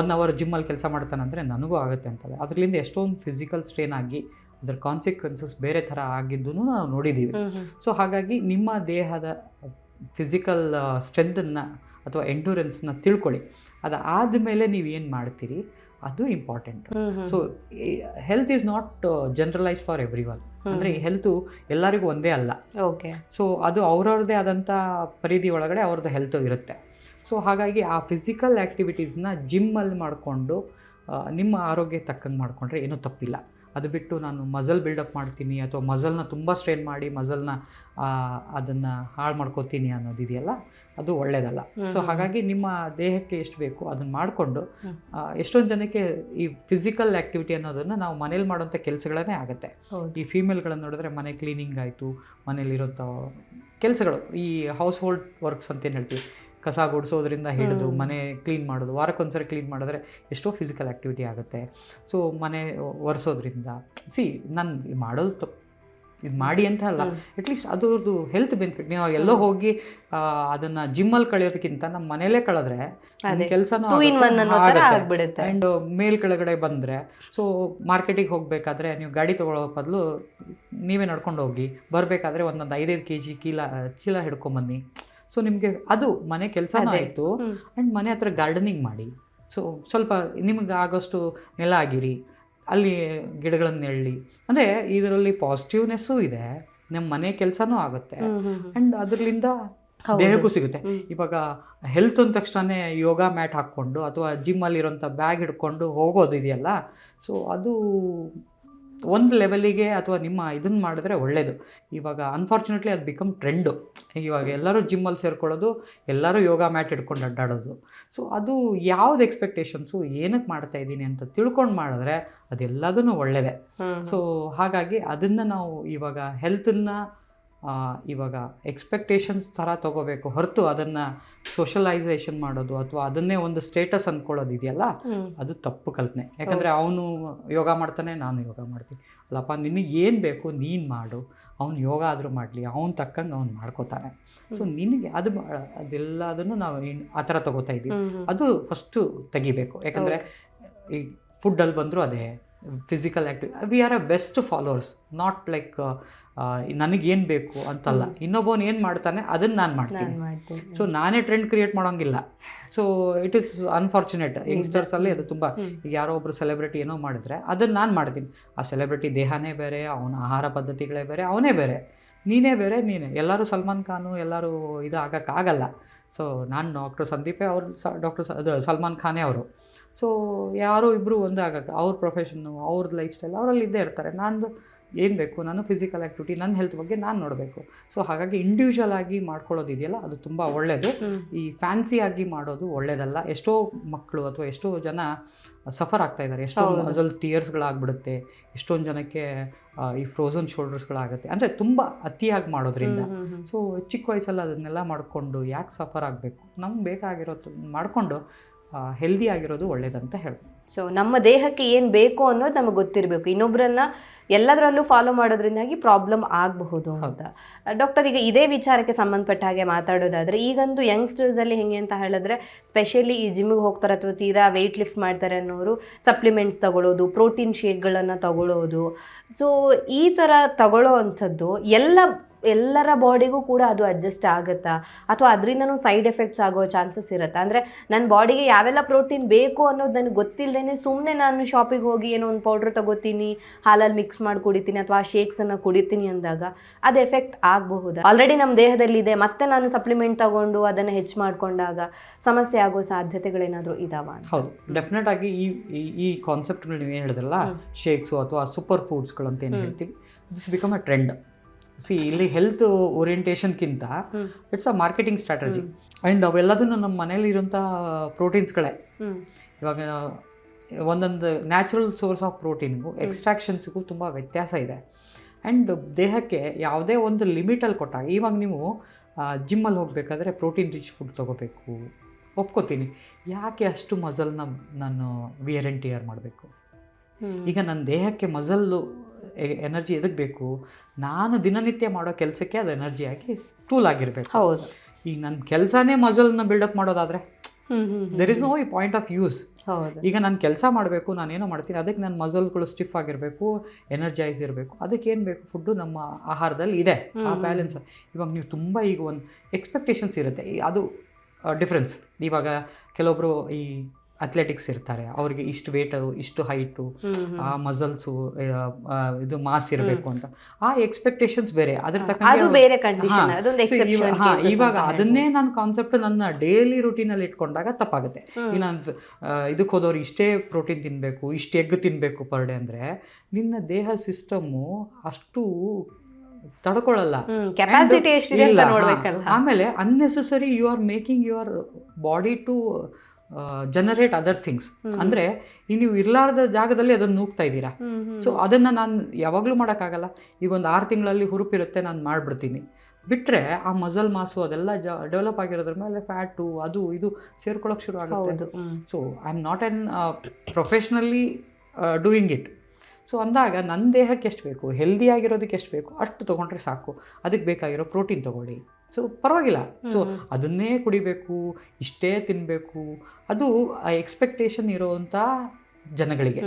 ಒನ್ ಅವರ್ ಜಿಮ್ಮಲ್ಲಿ ಕೆಲಸ ಮಾಡ್ತಾನಂದರೆ ನನಗೂ ಆಗುತ್ತೆ ಅಂತಲ್ಲ. ಅದರಿಂದ ಎಷ್ಟೊಂದು ಫಿಸಿಕಲ್ ಸ್ಟ್ರೈನ್ ಆಗಿ ಅದರ ಕಾನ್ಸಿಕ್ವೆನ್ಸಸ್ ಬೇರೆ ಥರ ಆಗಿದ್ದೂ ನಾವು ನೋಡಿದ್ದೀವಿ. ಸೊ ಹಾಗಾಗಿ ನಿಮ್ಮ ದೇಹದ ಫಿಸಿಕಲ್ ಸ್ಟ್ರೆಂತನ್ನು ಅಥವಾ ಎಂಡೂರೆನ್ಸನ್ನು ತಿಳ್ಕೊಳ್ಳಿ. ಅದು ಆದಮೇಲೆ ನೀವು ಏನು ಮಾಡ್ತೀರಿ? ಅದು important. So health is not generalise for everyone ಅಂದರೆ ಹೆಲ್ತು ಎಲ್ಲರಿಗೂ ಒಂದೇ ಅಲ್ಲ. ಓಕೆ ಸೊ ಅದು ಅವ್ರವ್ರದ್ದೇ ಆದಂಥ ಪರಿಧಿ ಒಳಗಡೆ ಅವ್ರದ್ದು ಹೆಲ್ತ್ ಇರುತ್ತೆ. ಸೊ ಹಾಗಾಗಿ ಆ ಫಿಸಿಕಲ್ ಆ್ಯಕ್ಟಿವಿಟೀಸ್ನ ಜಿಮ್ಮಲ್ಲಿ ಮಾಡಿಕೊಂಡು ನಿಮ್ಮ ಆರೋಗ್ಯ ತಕ್ಕಂಗೆ ಮಾಡಿಕೊಂಡ್ರೆ ಏನೂ ತಪ್ಪಿಲ್ಲ. ಅದು ಬಿಟ್ಟು ನಾನು ಮಸಲ್ ಬಿಲ್ಡಪ್ ಮಾಡ್ತೀನಿ ಅಥವಾ ಮಸಲ್ನ ತುಂಬ ಸ್ಟ್ರೈನ್ ಮಾಡಿ ಮಸಲ್ನ ಅದನ್ನು ಹಾಳು ಮಾಡ್ಕೋತೀನಿ ಅನ್ನೋದಿದೆಯಲ್ಲ ಅದು ಒಳ್ಳೆಯದಲ್ಲ ಸೊ ಹಾಗಾಗಿ ನಿಮ್ಮ ದೇಹಕ್ಕೆ ಎಷ್ಟು ಬೇಕು ಅದನ್ನು ಮಾಡಿಕೊಂಡು ಎಷ್ಟೊಂದು ಜನಕ್ಕೆ ಈ ಫಿಸಿಕಲ್ ಆ್ಯಕ್ಟಿವಿಟಿ ಅನ್ನೋದನ್ನು ನಾವು ಮನೇಲಿ ಮಾಡೋಂಥ ಕೆಲಸಗಳೇ ಆಗುತ್ತೆ. ಈ ಫೀಮೇಲ್ಗಳನ್ನು ನೋಡಿದ್ರೆ ಮನೆ ಕ್ಲೀನಿಂಗ್ ಆಯಿತು ಮನೇಲಿರೋಂಥ ಕೆಲಸಗಳು ಈ ಹೌಸ್ ಹೋಲ್ಡ್ ವರ್ಕ್ಸ್ ಅಂತ ಏನು ಹೇಳ್ತೀವಿ. ಕಸ ಗುಡಿಸೋದ್ರಿಂದ ಹಿಡಿದು ಮನೆ ಕ್ಲೀನ್ ಮಾಡೋದು ವಾರಕ್ಕೊಂದ್ಸರಿ ಕ್ಲೀನ್ ಮಾಡಿದ್ರೆ ಎಷ್ಟೋ ಫಿಸಿಕಲ್ ಆ್ಯಕ್ಟಿವಿಟಿ ಆಗುತ್ತೆ. ಸೊ ಮನೆ ಒರೆಸೋದ್ರಿಂದ ಸಿ ನಾನು ಮಾಡೋದು ತಪ್ಪು ಇದು ಮಾಡಿ ಅಂತ ಅಲ್ಲ. ಅಟ್ಲೀಸ್ಟ್ ಅದ್ರದ್ದು ಹೆಲ್ತ್ ಬೆನಿಫಿಟ್ ನೀವು ಎಲ್ಲೋ ಹೋಗಿ ಅದನ್ನು ಜಿಮ್ಮಲ್ಲಿ ಕಳೆಯೋದಕ್ಕಿಂತ ನಮ್ಮ ಮನೇಲೇ ಕಳೆದ್ರೆ. ಕೆಲಸನೂ ಆ್ಯಂಡ್ ಮೇಲ್ ಕೆಳಗಡೆ ಬಂದರೆ ಸೊ ಮಾರ್ಕೆಟಿಗೆ ಹೋಗಬೇಕಾದ್ರೆ ನೀವು ಗಾಡಿ ತೊಗೊಳ್ಳೋ ಬದಲು ನೀವೇ ನಡ್ಕೊಂಡು ಹೋಗಿ ಬರಬೇಕಾದ್ರೆ ಒಂದೊಂದು ಐದೈದು ಕೆ ಜಿ ಕೀಲ ಚೀಲ ಹಿಡ್ಕೊಂಬನ್ನಿ ಸೊ ನಿಮಗೆ ಅದು ಮನೆ ಕೆಲಸ. ಆಯಿತು. ಆ್ಯಂಡ್ ಮನೆ ಹತ್ರ ಗಾರ್ಡನಿಂಗ್ ಮಾಡಿ. ಸೊ ಸ್ವಲ್ಪ ನಿಮಗೆ ಆಗೋಷ್ಟು ನೆಲ ಆಗಿರಿ. ಅಲ್ಲಿ ಗಿಡಗಳನ್ನು ನೆಳ್ಳಿ ಅಂದರೆ ಇದರಲ್ಲಿ ಪಾಸಿಟಿವ್ನೆಸ್ಸು ಇದೆ. ನಮ್ಮ ಮನೆ ಕೆಲಸನೂ ಆಗುತ್ತೆ. ಆ್ಯಂಡ್ ಅದರಿಂದ ದೇಹಕ್ಕೂ ಸಿಗುತ್ತೆ. ಇವಾಗ ಹೆಲ್ತ್ ಅಂದ ತಕ್ಷಣ ಯೋಗ ಮ್ಯಾಟ್ ಹಾಕ್ಕೊಂಡು ಅಥವಾ ಜಿಮ್ಮಲ್ಲಿರೋಂಥ ಬ್ಯಾಗ್ ಹಿಡ್ಕೊಂಡು ಹೋಗೋದು ಇದೆಯಲ್ಲ. ಸೊ ಅದು ಒಂದು ಲೆವೆಲಿಗೆ ಅಥವಾ ನಿಮ್ಮ ಇದನ್ನು ಮಾಡಿದ್ರೆ ಒಳ್ಳೆಯದು ಇವಾಗ ಅನ್ಫಾರ್ಚುನೇಟ್ಲಿ ಅದು ಬಿಕಮ್ ಟ್ರೆಂಡು ಇವಾಗ ಎಲ್ಲರೂ ಜಿಮ್ಮಲ್ಲಿ ಸೇರ್ಕೊಳ್ಳೋದು ಎಲ್ಲರೂ ಯೋಗ ಮ್ಯಾಟ್ ಹಿಡ್ಕೊಂಡು ಅಡ್ಡಾಡೋದು. ಸೊ ಅದು ಯಾವ್ದು ಎಕ್ಸ್ಪೆಕ್ಟೇಷನ್ಸು ಏನಕ್ಕೆ ಮಾಡ್ತಾ ಇದ್ದೀನಿ ಅಂತ ತಿಳ್ಕೊಂಡು ಮಾಡಿದ್ರೆ ಅದೆಲ್ಲದೂ ಒಳ್ಳೆಯದೇ. ಸೊ ಹಾಗಾಗಿ ಅದನ್ನು ನಾವು ಇವಾಗ ಹೆಲ್ತನ್ನು ಇವಾಗ ಎಕ್ಸ್ಪೆಕ್ಟೇಷನ್ಸ್ ಥರ ತಗೋಬೇಕು. ಹೊರತು ಅದನ್ನು ಸೋಷಲೈಸೇಷನ್ ಮಾಡೋದು ಅಥವಾ ಅದನ್ನೇ ಒಂದು ಸ್ಟೇಟಸ್ ಅಂದ್ಕೊಳ್ಳೋದು ಇದೆಯಲ್ಲ ಅದು ತಪ್ಪು ಕಲ್ಪನೆ. ಯಾಕಂದರೆ ಅವನು ಯೋಗ ಮಾಡ್ತಾನೆ ನಾನು ಯೋಗ ಮಾಡ್ತೀನಿ. ಅಲ್ಲಪ್ಪ ನಿನಗೆ ಏನು ಬೇಕು ನೀನು ಮಾಡು. ಅವ್ನು ಯೋಗ ಆದರೂ ಮಾಡಲಿ ಅವ್ನು ತಕ್ಕಂಗೆ ಅವ್ನು ಮಾಡ್ಕೋತಾನೆ. ಸೊ ನಿನಗೆ ಅದು ಅದೆಲ್ಲದನ್ನು ನಾವು ಆ ಥರ ತಗೋತಾ ಇದ್ದೀವಿ. ಅದು ಫಸ್ಟು ತೆಗಿಬೇಕು. ಯಾಕಂದರೆ ಈ ಫುಡ್ಡಲ್ಲಿ ಬಂದರೂ ಅದೇ. Physical active we are a best followers not like ನನಗೇನು ಬೇಕು ಅಂತಲ್ಲ. ಇನ್ನೊಬ್ಬನ ಏನು ಮಾಡ್ತಾನೆ ಅದನ್ನು ನಾನು ಮಾಡ್ತೀನಿ. ಸೊ ನಾನೇ ಟ್ರೆಂಡ್ ಕ್ರಿಯೇಟ್ ಮಾಡೋಂಗಿಲ್ಲ. ಸೊ ಇಟ್ ಈಸ್ ಅನ್ಫಾರ್ಚುನೇಟ್ ಯಂಗ್ಸ್ಟರ್ಸಲ್ಲಿ ಅದು ತುಂಬ. ಈಗ ಯಾರೋ ಒಬ್ಬರು ಸೆಲೆಬ್ರಿಟಿ ಏನೋ ಮಾಡಿದ್ರೆ ಅದನ್ನು ನಾನು ಮಾಡ್ತೀನಿ. ಆ ಸೆಲೆಬ್ರಿಟಿ ದೇಹನೇ ಬೇರೆ ಅವನ ಆಹಾರ ಪದ್ಧತಿಗಳೇ ಬೇರೆ ಅವನೇ ಬೇರೆ. ನೀನೇ ಬೇರೆ ನೀನೇ. ಎಲ್ಲರೂ ಸಲ್ಮಾನ್ ಖಾನು ಎಲ್ಲರೂ ಇದು ಆಗೋಕ್ಕಾಗಲ್ಲ ಸೊ ನಾನು ಡಾಕ್ಟರ್ ಸಂದೀಪೇ ಅವರು ಸ ಡಾಕ್ಟರ್ ಅದು ಸಲ್ಮಾನ್ ಖಾನೇ ಅವರು. ಸೊ ಯಾರೋ ಇಬ್ಬರು ಒಂದೇ ಆಗಕ್ಕೆ ಅವ್ರ ಪ್ರೊಫೆಷನ್ನು ಅವ್ರದ್ದು ಲೈಫ್ ಸ್ಟೈಲ್ ಅವರಲ್ಲಿ ಇದ್ದೇ ಇರ್ತಾರೆ. ನಾನು ಏನು ಬೇಕು? ನಾನು ಫಿಸಿಕಲ್ ಆ್ಯಕ್ಟಿವಿಟಿ ನನ್ನ ಹೆಲ್ತ್ ಬಗ್ಗೆ ನಾನು ನೋಡಬೇಕು. ಸೊ ಹಾಗಾಗಿ ಇಂಡಿವಿಜುವಲ್ ಆಗಿ ಮಾಡ್ಕೊಳ್ಳೋದಿದೆಯಲ್ಲ ಅದು ತುಂಬ ಒಳ್ಳೆಯದು ಈ ಫ್ಯಾನ್ಸಿಯಾಗಿ ಮಾಡೋದು ಒಳ್ಳೆಯದಲ್ಲ ಎಷ್ಟೋ ಮಕ್ಕಳು ಅಥವಾ ಎಷ್ಟೋ ಜನ ಸಫರ್ ಆಗ್ತಾ ಇದ್ದಾರೆ ಎಷ್ಟೋ ಅದ್ರಲ್ಲಿ ಮಸಲ್ ಟಿಯರ್ಸ್ಗಳಾಗ್ಬಿಡುತ್ತೆ ಎಷ್ಟೊಂದು ಜನಕ್ಕೆ ಈ ಫ್ರೋಝನ್ ಶೋಲ್ಡರ್ಸ್ಗಳಾಗುತ್ತೆ ಅಂದರೆ ತುಂಬ ಅತಿಯಾಗಿ ಮಾಡೋದ್ರಿಂದ. ಸೊ ಚಿಕ್ಕ ವಯಸ್ಸಲ್ಲಿ ಅದನ್ನೆಲ್ಲ ಮಾಡಿಕೊಂಡು ಯಾಕೆ ಸಫರ್ ಆಗಬೇಕು? ನಮ್ಗೆ ಬೇಕಾಗಿರೋದು ಮಾಡಿಕೊಂಡು ಹೆಲ್ದಿ ಆಗಿರೋದು ಒಳ್ಳೇದಂತ ಹೇಳಿ ಸೊ ನಮ್ಮ ದೇಹಕ್ಕೆ ಏನು ಬೇಕು ಅನ್ನೋದು ನಮಗೆ ಗೊತ್ತಿರಬೇಕು. ಇನ್ನೊಬ್ಬರನ್ನ ಎಲ್ಲದರಲ್ಲೂ ಫಾಲೋ ಮಾಡೋದ್ರಿಂದಾಗಿ ಪ್ರಾಬ್ಲಮ್ ಆಗಬಹುದು ಅಂತ. ಡಾಕ್ಟರ್ ಈಗ ಇದೇ ವಿಚಾರಕ್ಕೆ ಸಂಬಂಧಪಟ್ಟ ಹಾಗೆ ಮಾತಾಡೋದಾದರೆ ಈಗಂತೂ ಯಂಗ್ಸ್ಟರ್ಸಲ್ಲಿ ಹೆಂಗೆ ಅಂತ ಹೇಳಿದ್ರೆ ಸ್ಪೆಷಲಿ ಈ ಜಿಮ್ಗೆ ಹೋಗ್ತಾರೆ ಅಥವಾ ತೀರಾ ವೆಯ್ಟ್ ಲಿಫ್ಟ್ ಮಾಡ್ತಾರೆ ಅನ್ನೋರು ಸಪ್ಲಿಮೆಂಟ್ಸ್ ತಗೊಳ್ಳೋದು ಪ್ರೋಟೀನ್ ಶೇಕ್ಗಳನ್ನು ತಗೊಳ್ಳೋದು ಸೊ ಈ ಥರ ತಗೊಳ್ಳೋ ಅಂಥದ್ದು ಎಲ್ಲ ಎಲ್ಲರ ಬಾಡಿಗೂ ಕೂಡ ಅದು ಅಡ್ಜಸ್ಟ್ ಆಗುತ್ತಾ? ಅಥವಾ ಅದರಿಂದನೂ ಸೈಡ್ ಎಫೆಕ್ಟ್ಸ್ ಆಗೋ ಚಾನ್ಸಸ್ ಇರುತ್ತಾ? ಅಂದರೆ ನನ್ನ ಬಾಡಿಗೆ ಯಾವೆಲ್ಲ ಪ್ರೋಟೀನ್ ಬೇಕು ಅನ್ನೋದು ನನಗೆ ಗೊತ್ತಿಲ್ಲದೇ ಸುಮ್ಮನೆ ನಾನು ಶಾಪಿಗೆ ಹೋಗಿ ಏನೋ ಒಂದು ಪೌಡ್ರ್ ತಗೋತೀನಿ ಹಾಲಲ್ಲಿ ಮಿಕ್ಸ್ ಮಾಡಿ ಕುಡಿತೀನಿ ಅಥವಾ ಆ ಶೇಕ್ಸನ್ನು ಕುಡಿತೀನಿ ಅಂದಾಗ ಅದು ಎಫೆಕ್ಟ್ ಆಗಬಹುದು? ಆಲ್ರೆಡಿ ನಮ್ಮ ದೇಹದಲ್ಲಿದೆ ಮತ್ತೆ ನಾನು ಸಪ್ಲಿಮೆಂಟ್ ತಗೊಂಡು ಅದನ್ನು ಹೆಚ್ಚು ಮಾಡಿಕೊಂಡಾಗ ಸಮಸ್ಯೆ ಆಗೋ ಸಾಧ್ಯತೆಗಳೇನಾದರೂ ಇದಾವ ಹೌದು. ಡೆಫಿನೆಟ್ ಆಗಿ ಈ ಈ- ಕಾನ್ಸೆಪ್ಟ್ ಕಾನ್ಸೆಪ್ಟ್ಗಳು ನೀವು ಏನು ಹೇಳಿದ್ರಲ್ಲ ಶೇಕ್ಸು ಅಥವಾ ಸೂಪರ್ ಫುಡ್ಸ್ಗಳು ಅಂತ ಏನು ಹೇಳ್ತೀವಿ this become a trend see ಇಲ್ಲಿ health ಓರಿಯೆಂಟೇಷನ್ಗಿಂತ. It's a marketing strategy and ಅವೆಲ್ಲದನ್ನು ನಮ್ಮ ಮನೇಲಿ ಇರೋಂಥ ಪ್ರೋಟೀನ್ಸ್ಗಳೇ ಇವಾಗ ಒಂದೊಂದು ನ್ಯಾಚುರಲ್ ಸೋರ್ಸ್ ಆಫ್ ಪ್ರೋಟೀನ್ಗೂ ಎಕ್ಸ್ಟ್ರಾಕ್ಷನ್ಸ್ಗೂ ತುಂಬ ವ್ಯತ್ಯಾಸ ಇದೆ. ಆ್ಯಂಡ್ ದೇಹಕ್ಕೆ ಯಾವುದೇ ಒಂದು ಲಿಮಿಟಲ್ಲಿ ಕೊಟ್ಟಾಗ ಇವಾಗ ನೀವು ಜಿಮ್ಮಲ್ಲಿ ಹೋಗಬೇಕಾದ್ರೆ ಪ್ರೋಟೀನ್ ರಿಚ್ ಫುಡ್ ತೊಗೋಬೇಕು. ಒಪ್ಕೋತೀನಿ. ಯಾಕೆ ಅಷ್ಟು ಮಸಲ್ನ ನಾನು ವಿಯರ್ ಆ್ಯಂಡ್ ಟಿಯರ್ ಮಾಡಬೇಕು? ಈಗ ನನ್ನ ದೇಹಕ್ಕೆ ಮಸಲ್ಲು ಎನರ್ಜಿ ಎದಕ್ಕೆ ಬೇಕು? ನಾನು ದಿನನಿತ್ಯ ಮಾಡೋ ಕೆಲಸಕ್ಕೆ ಅದು ಎನರ್ಜಿ ಆಗಿ ಟೂಲ್ ಆಗಿರಬೇಕು. ಹೌದು. ಈಗ ನನ್ನ ಕೆಲಸನೇ ಮಸಲ್ನ ಬಿಲ್ಡಪ್ ಮಾಡೋದಾದರೆ ದೆರ್ ಇಸ್ ನೋ ಈ ಪಾಯಿಂಟ್ ಆಫ್ ಯೂಸ್ ಹೌದು. ಈಗ ನಾನು ಕೆಲಸ ಮಾಡಬೇಕು ನಾನೇನೋ ಮಾಡ್ತೀನಿ ಅದಕ್ಕೆ ನನ್ನ ಮಸಲ್ಗಳು ಸ್ಟಿಫ್ ಆಗಿರಬೇಕು ಎನರ್ಜೈಸ್ ಇರಬೇಕು ಅದಕ್ಕೆ ಏನು ಬೇಕು? ಫುಡ್ಡು ನಮ್ಮ ಆಹಾರದಲ್ಲಿ ಇದೆ. ಆ ಬ್ಯಾಲೆನ್ಸ್ ಇವಾಗ ನೀವು ತುಂಬ ಈಗ ಒಂದು ಎಕ್ಸ್ಪೆಕ್ಟೇಷನ್ಸ್ ಇರುತ್ತೆ. ಅದು ಡಿಫ್ರೆನ್ಸ್ ಇವಾಗ ಕೆಲವೊಬ್ಬರು ಈ ಅಥ್ಲೆಟಿಕ್ಸ್ ಇರ್ತಾರೆ. ಅವ್ರಿಗೆ ಇಷ್ಟು ವೇಟ್ ಇಷ್ಟು ಹೈಟು ಆ ಮಸಲ್ಸು ಇದು ಮಾಸ್ ಇರಬೇಕು ಅಂತ. ಆ ಎಕ್ಸ್ಪೆಕ್ಟೇಷನ್ಸ್ ಬೇರೆ. ಅದ್ರ ಇವಾಗ ಅದನ್ನೇ ನಾನು ಕಾನ್ಸೆಪ್ಟ್ ನನ್ನ ಡೈಲಿ ರುಟೀನಲ್ಲಿ ಇಟ್ಕೊಂಡಾಗ ತಪ್ಪಾಗುತ್ತೆ. ಇನ್ನೊಂದು ನಾನು ಇದಕ್ಕೆ ಹೋದವ್ರು ಇಷ್ಟೇ ಪ್ರೋಟೀನ್ ತಿನ್ನಬೇಕು ಇಷ್ಟು ಎಗ್ ತಿನ್ನಬೇಕು ಪರ್ ಡೇ ಅಂದ್ರೆ ನಿನ್ನ ದೇಹ ಸಿಸ್ಟಮ್ಮು ಅಷ್ಟು ತಡ್ಕೊಳ್ಳಲ್ಲ ಆಮೇಲೆ unnecessary you are making your body to generate other things ಅಂದರೆ ಈ ನೀವು ಇರಲಾರ್ದ ಜಾಗದಲ್ಲಿ ಅದನ್ನು ನೂಗ್ತಾ ಇದ್ದೀರಾ. ಸೊ ಅದನ್ನು ನಾನು ಯಾವಾಗಲೂ ಮಾಡೋಕ್ಕಾಗಲ್ಲ. ಈಗ ಒಂದು ಆರು ತಿಂಗಳಲ್ಲಿ ಹುರುಪಿರುತ್ತೆ ನಾನು ಮಾಡಿಬಿಡ್ತೀನಿ. ಬಿಟ್ಟರೆ ಆ ಮಸಲ್ ಮಾಸು ಅದೆಲ್ಲ ಜ ಡೆವಲಪ್ ಆಗಿರೋದ್ರ ಮೇಲೆ ಫ್ಯಾಟು ಅದು ಇದು ಸೇರ್ಕೊಳ್ಳೋಕೆ ಶುರು ಆಗುತ್ತೆ. So I am not an professionally doing it so ಅಂದಾಗ ನನ್ನ ದೇಹಕ್ಕೆ ಎಷ್ಟು ಬೇಕು? ಹೆಲ್ದಿ ಆಗಿರೋದಕ್ಕೆ ಎಷ್ಟು ಬೇಕು? ಅಷ್ಟು ತೊಗೊಂಡ್ರೆ ಸಾಕು. ಅದಕ್ಕೆ ಬೇಕಾಗಿರೋ ಪ್ರೋಟೀನ್ ತೊಗೊಳ್ಳಿ. ಸೊ ಪರವಾಗಿಲ್ಲ. ಸೊ ಅದನ್ನೇ ಕುಡಿಬೇಕು ಇಷ್ಟೇ ತಿನ್ನಬೇಕು ಅದು ಎಕ್ಸ್ಪೆಕ್ಟೇಷನ್ ಇರೋವಂಥ ಜನಗಳಿಗೆ.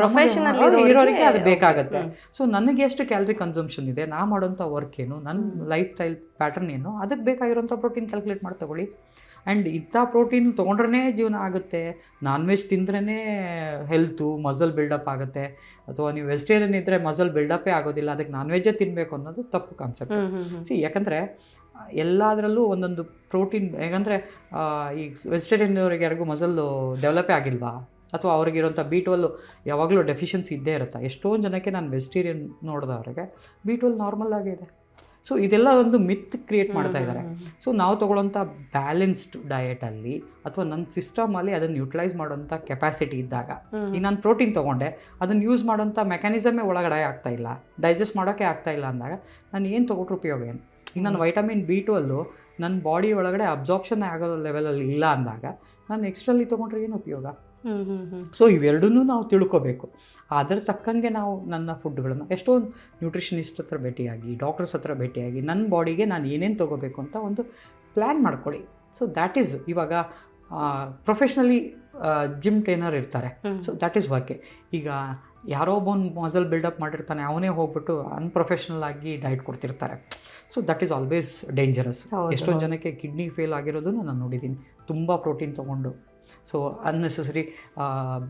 professional ಇರೋರಿಗೆ ಅದು ಬೇಕಾಗುತ್ತೆ. ಸೊ ನನಗೆ ಎಷ್ಟು ಕ್ಯಾಲರಿ ಕನ್ಸಂಪ್ಷನ್ ಇದೆ. ನಾ ಮಾಡೋಂಥ ವರ್ಕ್ ಏನು ನನ್ನ ಲೈಫ್ ಸ್ಟೈಲ್ ಪ್ಯಾಟರ್ನ್ ಏನು ಅದಕ್ಕೆ ಬೇಕಾಗಿರೋಂಥ ಪ್ರೋಟೀನ್ ಕ್ಯಾಲ್ಕುಲೇಟ್ ಮಾಡಿ ತಗೊಳ್ಳಿ. ಆ್ಯಂಡ್ ಇಂಥ ಪ್ರೋಟೀನ್ ತೊಗೊಂಡ್ರೇ ಜೀವನ ಆಗುತ್ತೆ. ನಾನ್ ವೆಜ್ ತಿಂದ್ರೇ ಹೆಲ್ತು ಮಸಲ್ ಬಿಲ್ಡಪ್ ಆಗುತ್ತೆ. ಅಥವಾ ನೀವು ವೆಜಿಟೇರಿಯನ್ ಇದ್ದರೆ ಮಸಲ್ ಬಿಲ್ಡಪ್ಪೇ ಆಗೋದಿಲ್ಲ. ಅದಕ್ಕೆ ನಾನ್ ವೆಜ್ಜೇ ತಿನ್ನಬೇಕು ಅನ್ನೋದು ತಪ್ಪು ಕಾನ್ಸೆಪ್ಟ್. ಸಿ ಯಾಕಂದರೆ ಎಲ್ಲದರಲ್ಲೂ ಒಂದೊಂದು ಪ್ರೋಟೀನ್ ಯಾಕಂದರೆ ಈ ವೆಜಿಟೇರಿಯನ್ವರಿಗೆ ಯಾರಿಗೂ ಮಸಲ್ಲು ಡೆವಲಪೇ ಆಗಿಲ್ವಾ? ಅಥವಾ ಅವ್ರಿಗಿರೋಂಥ ಬಿ ಟ್ವೆಲ್ಲು ಯಾವಾಗಲೂ ಡೆಫಿಷಿಯನ್ಸಿ ಇದ್ದೇ ಇರುತ್ತೆ. ಎಷ್ಟೊಂದು ಜನಕ್ಕೆ ನಾನು ವೆಜಿಟೇರಿಯನ್ ನೋಡಿದವ್ರಿಗೆ ಬಿ ಟ್ವೆಲ್ ನಾರ್ಮಲ್ ಆಗಿದೆ ಸೊ ಇದೆಲ್ಲ ಒಂದು ಮಿತ್ ಕ್ರಿಯೇಟ್ ಮಾಡ್ತಾ ಇದ್ದಾರೆ ಸೊ ನಾವು ತೊಗೊಳ್ಳೋಂಥ ಬ್ಯಾಲೆನ್ಸ್ಡ್ ಡಯೆಟಲ್ಲಿ ಅಥವಾ ನನ್ನ ಸಿಸ್ಟಮಲ್ಲಿ ಅದನ್ನು ಯುಟಿಲೈಸ್ ಮಾಡೋಂಥ ಕೆಪಾಸಿಟಿ ಇದ್ದಾಗ ಈಗ ನಾನು ಪ್ರೋಟೀನ್ ತೊಗೊಂಡೆ ಅದನ್ನು ಯೂಸ್ ಮಾಡೋಂಥ ಮೆಕ್ಯಾನಿಸಮೇ ಒಳಗಡೆ ಆಗ್ತಾ ಇಲ್ಲ ಡೈಜೆಸ್ಟ್ ಮಾಡೋಕ್ಕೆ ಆಗ್ತಾ ಇಲ್ಲ ಅಂದಾಗ ನಾನು ಏನು ತೊಗೊಟ್ರೆ ಉಪಯೋಗ ಏನು? ಈಗ ನಾನು ವೈಟಮಿನ್ ಬಿ ಟ್ವೆಲ್ಲು ನನ್ನ ಬಾಡಿ ಒಳಗಡೆ ಅಬ್ಸಾರ್ಪ್ಷನ್ ಆಗೋ ಲೆವೆಲಲ್ಲಿ ಇಲ್ಲ ಅಂದಾಗ ನಾನು ಎಕ್ಸ್ಟ್ರಲ್ಲಿ ತೊಗೊಂಡ್ರೆ ಏನು ಉಪಯೋಗ. ಸೊ ಇವೆರಡೂ ನಾವು ತಿಳ್ಕೊಬೇಕು. ಅದರ ತಕ್ಕಂಗೆ ನಾವು ನನ್ನ ಫುಡ್ಗಳನ್ನು ಎಷ್ಟೋ ನ್ಯೂಟ್ರಿಷನಿಸ್ಟ್ ಹತ್ರ ಭೇಟಿಯಾಗಿ ಡಾಕ್ಟರ್ಸ್ ಹತ್ರ ಭೇಟಿಯಾಗಿ ನನ್ನ ಬಾಡಿಗೆ ನಾನು ಏನೇನು ತೊಗೋಬೇಕು ಅಂತ ಒಂದು ಪ್ಲ್ಯಾನ್ ಮಾಡ್ಕೊಳ್ಳಿ. ಸೊ ದ್ಯಾಟ್ ಈಸ್ ಇವಾಗ ಪ್ರೊಫೆಷ್ನಲಿ ಜಿಮ್ ಟ್ರೈನರ್ ಇರ್ತಾರೆ. ಸೊ ದ್ಯಾಟ್ ಈಸ್ ವಾಕೆ ಈಗ ಯಾರೋ ಒಬ್ಬನು ಮಸಲ್ ಬಿಲ್ಡಪ್ ಮಾಡಿರ್ತಾನೆ ಅವನೇ ಹೋಗ್ಬಿಟ್ಟು ಅನ್ಪ್ರೊಫೆಷ್ನಲ್ ಆಗಿ diet ಕೊಡ್ತಿರ್ತಾರೆ. So that is always dangerous ಎಷ್ಟೊಂದು ಜನಕ್ಕೆ ಕಿಡ್ನಿ ಫೇಲ್ ಆಗಿರೋದನ್ನು ನಾನು ನೋಡಿದ್ದೀನಿ. ತುಂಬ ಪ್ರೋಟೀನ್ ತೊಗೊಂಡು. So unnecessary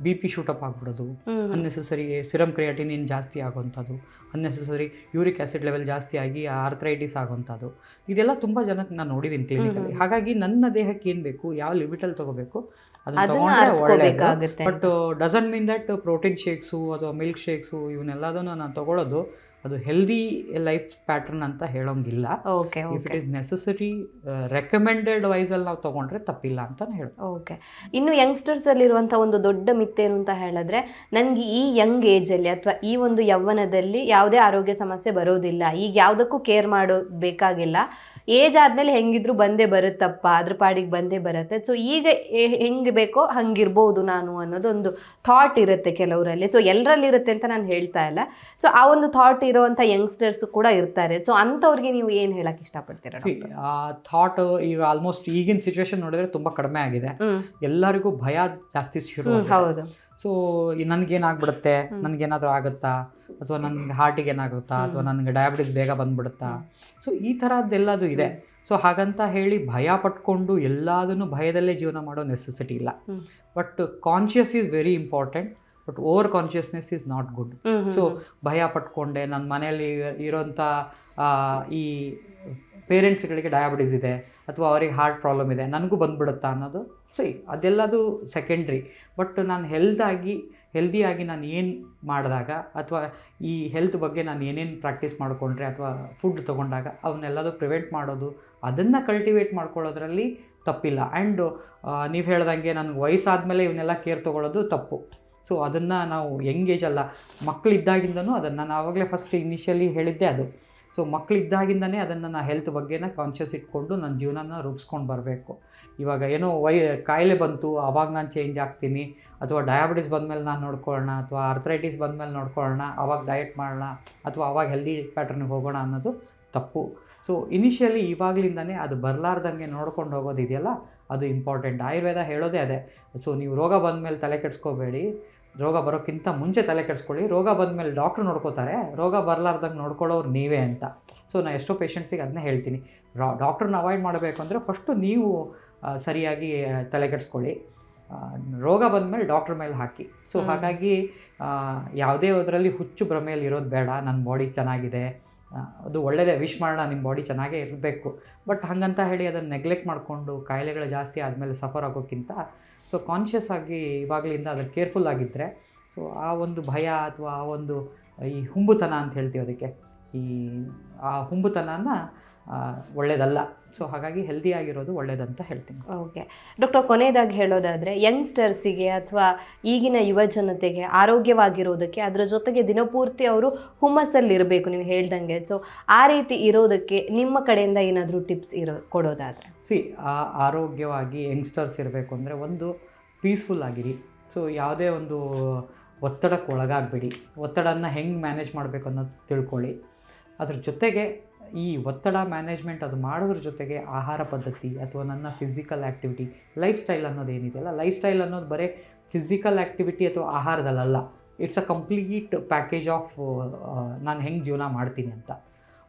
B P shoot up ಆಗ್ಬಿಡೋದು. Unnecessary serum creatinine ಜಾಸ್ತಿ ಆಗೋವಂಥದ್ದು ಅನ್ನೆಸೆಸರಿ ಯೂರಿಕ್ ಆ್ಯಸಿಡ್ ಲೆವೆಲ್ ಜಾಸ್ತಿ ಆಗಿ ಆರ್ಥ್ರೈಟಿಸ್ ಆಗೋವಂಥದ್ದು ಇದೆಲ್ಲ ತುಂಬ ಜನಕ್ಕೆ ನಾನು ನೋಡಿದ್ದೀನಿ ಕ್ಲಿನಿಕಲ್ಲಿ ಹಾಗಾಗಿ ನನ್ನ ದೇಹಕ್ಕೆ ಏನು ಬೇಕು ಯಾವ ಲಿಮಿಟಲ್ಲಿ ತೊಗೋಬೇಕು ಅದನ್ನ ತೊಗೊಂಡ್ರೆ but doesn't mean that protein shakes ಅಥವಾ ಮಿಲ್ಕ್ ಶೇಕ್ಸು ಇವನ್ನೆಲ್ಲದನ್ನು ನಾನು ತೊಗೊಳ್ಳೋದು ಅದು ಹೆಲ್ದಿ ಲೈಫ್ ಪ್ಯಾಟರ್ನ್ ಅಂತ ಹೇಳೋಂಗಿಲ್ಲ. Okay if it is necessary recommended ವೈಸಲ್ಲಿ ನಾವು ತಗೊಂಡ್ರೆ ತಪ್ಪಿಲ್ಲ ಅಂತ ಹೇಳಿ ಓಕೆ ಇನ್ನು ಯಂಗ್ಸ್ಟರ್ಸ್ ಅಲ್ಲಿರುವಂಥ ಒಂದು ದೊಡ್ಡ ಮಿತ್ತೇನು ಅಂತ ಹೇಳಿದ್ರೆ ನನಗೆ ಈ ಯಂಗ್ ಏಜಲ್ಲಿ ಅಥವಾ ಈ ಒಂದು ಯೌವನದಲ್ಲಿ ಯಾವುದೇ ಆರೋಗ್ಯ ಸಮಸ್ಯೆ ಬರೋದಿಲ್ಲ. ಈಗ ಯಾವುದಕ್ಕೂ ಕೇರ್ ಮಾಡೋ ಬೇಕಾಗಿಲ್ಲ. ಏಜ್ ಆದ್ಮೇಲೆ ಹೆಂಗಿದ್ರು ಬಂದೇ ಬರುತ್ತಪ್ಪ ಅದ್ರ ಪಾಡಿಗೆ ಬಂದೇ ಬರುತ್ತೆ. ಸೊ ಈಗ ಹೆಂಗ್ ಬೇಕೋ ಹಂಗಿರ್ಬೋದು ನಾನು ಅನ್ನೋದೊಂದು ಥಾಟ್ ಇರುತ್ತೆ ಕೆಲವರಲ್ಲಿ. ಸೊ ಎಲ್ಲರಲ್ಲಿ ಇರುತ್ತೆ ಅಂತ ನಾನು ಹೇಳ್ತಾ ಇಲ್ಲ. ಸೊ ಆ ಒಂದು ಥಾಟ್ ಇರುವಂತ ಯಂಗ್ಸ್ಟರ್ಸ್ ಕೂಡ ಇರ್ತಾರೆ. ಸೊ ಅಂಥವ್ರಿಗೆ ನೀವು ಏನು ಹೇಳಕ್ ಇಷ್ಟಪಡ್ತೀರಾ ಸಿ ಆ ಥಾಟ್ ಈಗ ಆಲ್ಮೋಸ್ಟ್ ಈಗಿನ ಸಿಚುವೇಶನ್ ನೋಡಿದ್ರೆ ತುಂಬ ಕಡಿಮೆ ಆಗಿದೆ. ಎಲ್ಲರಿಗೂ ಭಯ ಜಾಸ್ತಿ ಶುರು ಹೌದು. ಸೊ ನನಗೇನಾಗ್ಬಿಡುತ್ತೆ? ನನಗೇನಾದರೂ ಆಗುತ್ತಾ? ಅಥವಾ ನನಗೆ ಹಾರ್ಟಿಗೆ ಏನಾಗುತ್ತಾ? ಅಥವಾ ನನಗೆ ಡಯಾಬಿಟಿಸ್ ಬೇಗ ಬಂದ್ಬಿಡುತ್ತಾ? ಸೊ ಈ ಥರದ್ದೆಲ್ಲದು ಇದೆ. ಸೊ ಹಾಗಂತ ಹೇಳಿ ಭಯ ಪಟ್ಕೊಂಡು ಎಲ್ಲದನ್ನು ಭಯದಲ್ಲೇ ಜೀವನ ಮಾಡೋ ನೆಸೆಸಿಟಿ ಇಲ್ಲ. But conscious is very important but over consciousness is not good so ಭಯ ಪಟ್ಕೊಂಡೆ ನನ್ನ ಮನೆಯಲ್ಲಿ ಇರೋಂಥ ಈ ಪೇರೆಂಟ್ಸ್ಗಳಿಗೆ ಡಯಾಬಿಟಿಸ್ ಇದೆ ಅಥವಾ ಅವರಿಗೆ ಹಾರ್ಟ್ ಪ್ರಾಬ್ಲಮ್ ಇದೆ ನನಗೂ ಬಂದ್ಬಿಡುತ್ತಾ ಅನ್ನೋದು ಸರಿ ಅದೆಲ್ಲದು ಸೆಕೆಂಡ್ರಿ ಬಟ್ ನಾನು ಹೆಲ್ದಾಗಿ ಹೆಲ್ದಿಯಾಗಿ ನಾನು ಏನು ಮಾಡಿದಾಗ ಅಥವಾ ಈ ಹೆಲ್ತ್ ಬಗ್ಗೆ ನಾನು ಏನೇನು ಪ್ರಾಕ್ಟೀಸ್ ಮಾಡಿಕೊಂಡ್ರೆ ಅಥವಾ ಫುಡ್ ತೊಗೊಂಡಾಗ ಅವನ್ನೆಲ್ಲದು ಪ್ರಿವೆಂಟ್ ಮಾಡೋದು, ಅದನ್ನು ಕಲ್ಟಿವೇಟ್ ಮಾಡ್ಕೊಳ್ಳೋದ್ರಲ್ಲಿ ತಪ್ಪಿಲ್ಲ. ಆ್ಯಂಡ್ ನೀವು ಹೇಳ್ದಂಗೆ ನನಗೆ ವಯಸ್ಸಾದಮೇಲೆ ಇವನ್ನೆಲ್ಲ ಕೇರ್ ತೊಗೊಳ್ಳೋದು ತಪ್ಪು. ಸೊ ಅದನ್ನು ನಾವು ಎಂಗೇಜ್ ಅಲ್ಲ ಮಕ್ಕಳಿದ್ದಾಗಿಂದನೂ ಅದನ್ನು ನಾನು ಆವಾಗಲೇ ಫಸ್ಟ್ ಇನಿಷಿಯಲಿ ಹೇಳಿದ್ದೆ ಅದು. ಸೊ ಮಕ್ಕಳಿದ್ದಾಗಿಂದನೇ ಅದನ್ನು ನಾನು ಹೆಲ್ತ್ ಬಗ್ಗೆನ ಕಾನ್ಷಿಯಸ್ ಇಟ್ಕೊಂಡು ನನ್ನ ಜೀವನನ ರೂಪಿಸ್ಕೊಂಡು ಬರಬೇಕು. ಇವಾಗ ಏನೋ ವೈ, ಕಾಯಿಲೆ ಬಂತು ಆವಾಗ ನಾನು ಚೇಂಜ್ ಆಗ್ತೀನಿ, ಅಥವಾ ಡಯಾಬಿಟಿಸ್ ಬಂದಮೇಲೆ ನಾನು ನೋಡ್ಕೊಳ್ಳೋಣ ಅಥವಾ ಅರ್ಥರೈಟಿಸ್ ಬಂದಮೇಲೆ ನೋಡ್ಕೊಳ್ಳೋಣ ಆವಾಗ ಡಯಟ್ ಮಾಡೋಣ, ಅಥವಾ ಆವಾಗ ಹೆಲ್ದಿ ಪ್ಯಾಟರ್ನಿಗೆ ಹೋಗೋಣ ಅನ್ನೋದು ತಪ್ಪು. ಸೊ ಇನಿಷಿಯಲಿ ಇವಾಗಲಿಂದನೇ ಅದು ಬರಲಾರ್ದಂಗೆ ನೋಡ್ಕೊಂಡು ಹೋಗೋದಿದೆಯಲ್ಲ ಅದು ಇಂಪಾರ್ಟೆಂಟ್ ಆಯುರ್ವೇದ ಹೇಳೋದೇ ಅದೇ. ಸೊ ನೀವು ರೋಗ ಬಂದಮೇಲೆ ತಲೆ ಕೆಡಿಸ್ಕೋಬೇಡಿ ರೋಗ ಬರೋಕ್ಕಿಂತ ಮುಂಚೆ ತಲೆ ಕೆಡಿಸ್ಕೊಳ್ಳಿ. ರೋಗ ಬಂದಮೇಲೆ ಡಾಕ್ಟ್ರು ನೋಡ್ಕೋತಾರೆ. ರೋಗ ಬರಲಾರ್ದಂಗೆ ನೋಡ್ಕೊಳ್ಳೋರು ನೀವೇ ಅಂತ. ಸೊ ನಾನು ಎಷ್ಟೋ ಪೇಷಂಟ್ಸಿಗೆ ಅದನ್ನೇ ಹೇಳ್ತೀನಿ. ರಾ ಡಾಕ್ಟ್ರನ್ನ ಅವಾಯ್ಡ್ ಮಾಡಬೇಕು ಅಂದರೆ ಫಸ್ಟು ನೀವು ಸರಿಯಾಗಿ ತಲೆ ಕೆಡಿಸ್ಕೊಳ್ಳಿ. ರೋಗ ಬಂದಮೇಲೆ ಡಾಕ್ಟ್ರ್ ಮೇಲೆ ಹಾಕಿ. ಸೊ ಹಾಗಾಗಿ ಯಾವುದೇ ಅದರಲ್ಲಿ ಹುಚ್ಚು ಭ್ರಮೆಯಲ್ಲಿ ಇರೋದು ಬೇಡ. ನನ್ನ ಬಾಡಿ ಚೆನ್ನಾಗಿದೆ. ಅದು ಒಳ್ಳೆಯದೇ ವಿಶ್ ಮಾಡೋಣ. ನಿಮ್ಮ ಬಾಡಿ ಚೆನ್ನಾಗೇ ಇರಬೇಕು. ಬಟ್ ಹಾಗಂತ ಹೇಳಿ ಅದನ್ನು ನೆಗ್ಲೆಕ್ಟ್ ಮಾಡಿಕೊಂಡು ಕಾಯಿಲೆಗಳು ಜಾಸ್ತಿ ಆದಮೇಲೆ ಸಫರ್ ಆಗೋಕ್ಕಿಂತ ಸೊ ಕಾನ್ಷಿಯಸ್ ಆಗಿ ಇವಾಗಲಿಂದ ಅದನ್ನು ಕೇರ್ಫುಲ್ ಆಗಿದ್ದರೆ ಸೊ ಆ ಒಂದು ಭಯ ಅಥವಾ ಆ ಒಂದು, ಈ ಹುಂಬುತನ ಅಂತ ಹೇಳ್ತೀವಿ ಅದಕ್ಕೆ. ಈ, ಆ ಹುಂಬುತನನ ಒಳ್ಳೆಯದಲ್ಲ ಸೊ ಹಾಗಾಗಿ ಹೆಲ್ದಿ ಆಗಿರೋದು ಒಳ್ಳೇದಂತ ಹೇಳ್ತೀನಿ. ಓಕೆ ಡಾಕ್ಟರ್ ಕೊನೆಯದಾಗಿ ಹೇಳೋದಾದರೆ ಯಂಗ್ಸ್ಟರ್ಸಿಗೆ ಅಥವಾ ಈಗಿನ ಯುವ ಜನತೆಗೆ ಆರೋಗ್ಯವಾಗಿರೋದಕ್ಕೆ ಅದರ ಜೊತೆಗೆ ದಿನಪೂರ್ತಿ ಅವರು ಹುಮ್ಮಸ್ಸಲ್ಲಿರಬೇಕು ನೀವು ಹೇಳ್ದಂಗೆ. ಸೊ ಆ ರೀತಿ ಇರೋದಕ್ಕೆ ನಿಮ್ಮ ಕಡೆಯಿಂದ ಏನಾದರೂ ಟಿಪ್ಸ್ ಇರೋ ಕೊಡೋದಾದರೆ. ಸಿ ಆ ಆರೋಗ್ಯವಾಗಿ ಯಂಗ್ಸ್ಟರ್ಸ್ ಇರಬೇಕು ಅಂದರೆ ಒಂದು ಪೀಸ್ಫುಲ್ ಆಗಿರಿ. ಸೊ ಯಾವುದೇ ಒಂದು ಒತ್ತಡಕ್ಕೆ ಒಳಗಾಗಬೇಡಿ. ಒತ್ತಡನ ಹೆಂಗೆ ಮ್ಯಾನೇಜ್ ಮಾಡಬೇಕು ಅನ್ನೋದು ತಿಳ್ಕೊಳ್ಳಿ. ಅದ್ರ ಜೊತೆಗೆ ಈ ಒತ್ತಡ ಮ್ಯಾನೇಜ್ಮೆಂಟ್ ಅದು ಮಾಡೋದ್ರ ಜೊತೆಗೆ ಆಹಾರ ಪದ್ಧತಿ ಅಥವಾ ನನ್ನ ಫಿಸಿಕಲ್ ಆ್ಯಕ್ಟಿವಿಟಿ ಲೈಫ್ ಸ್ಟೈಲ್ ಅನ್ನೋದು ಏನಿದೆಯಲ್ಲ ಲೈಫ್ ಸ್ಟೈಲ್ ಅನ್ನೋದು ಬರೀ ಫಿಸಿಕಲ್ ಆ್ಯಕ್ಟಿವಿಟಿ ಅಥವಾ ಆಹಾರದಲ್ಲ it's a complete package of ನಾನು ಹೆಂಗೆ ಜೀವನ ಮಾಡ್ತೀನಿ ಅಂತ.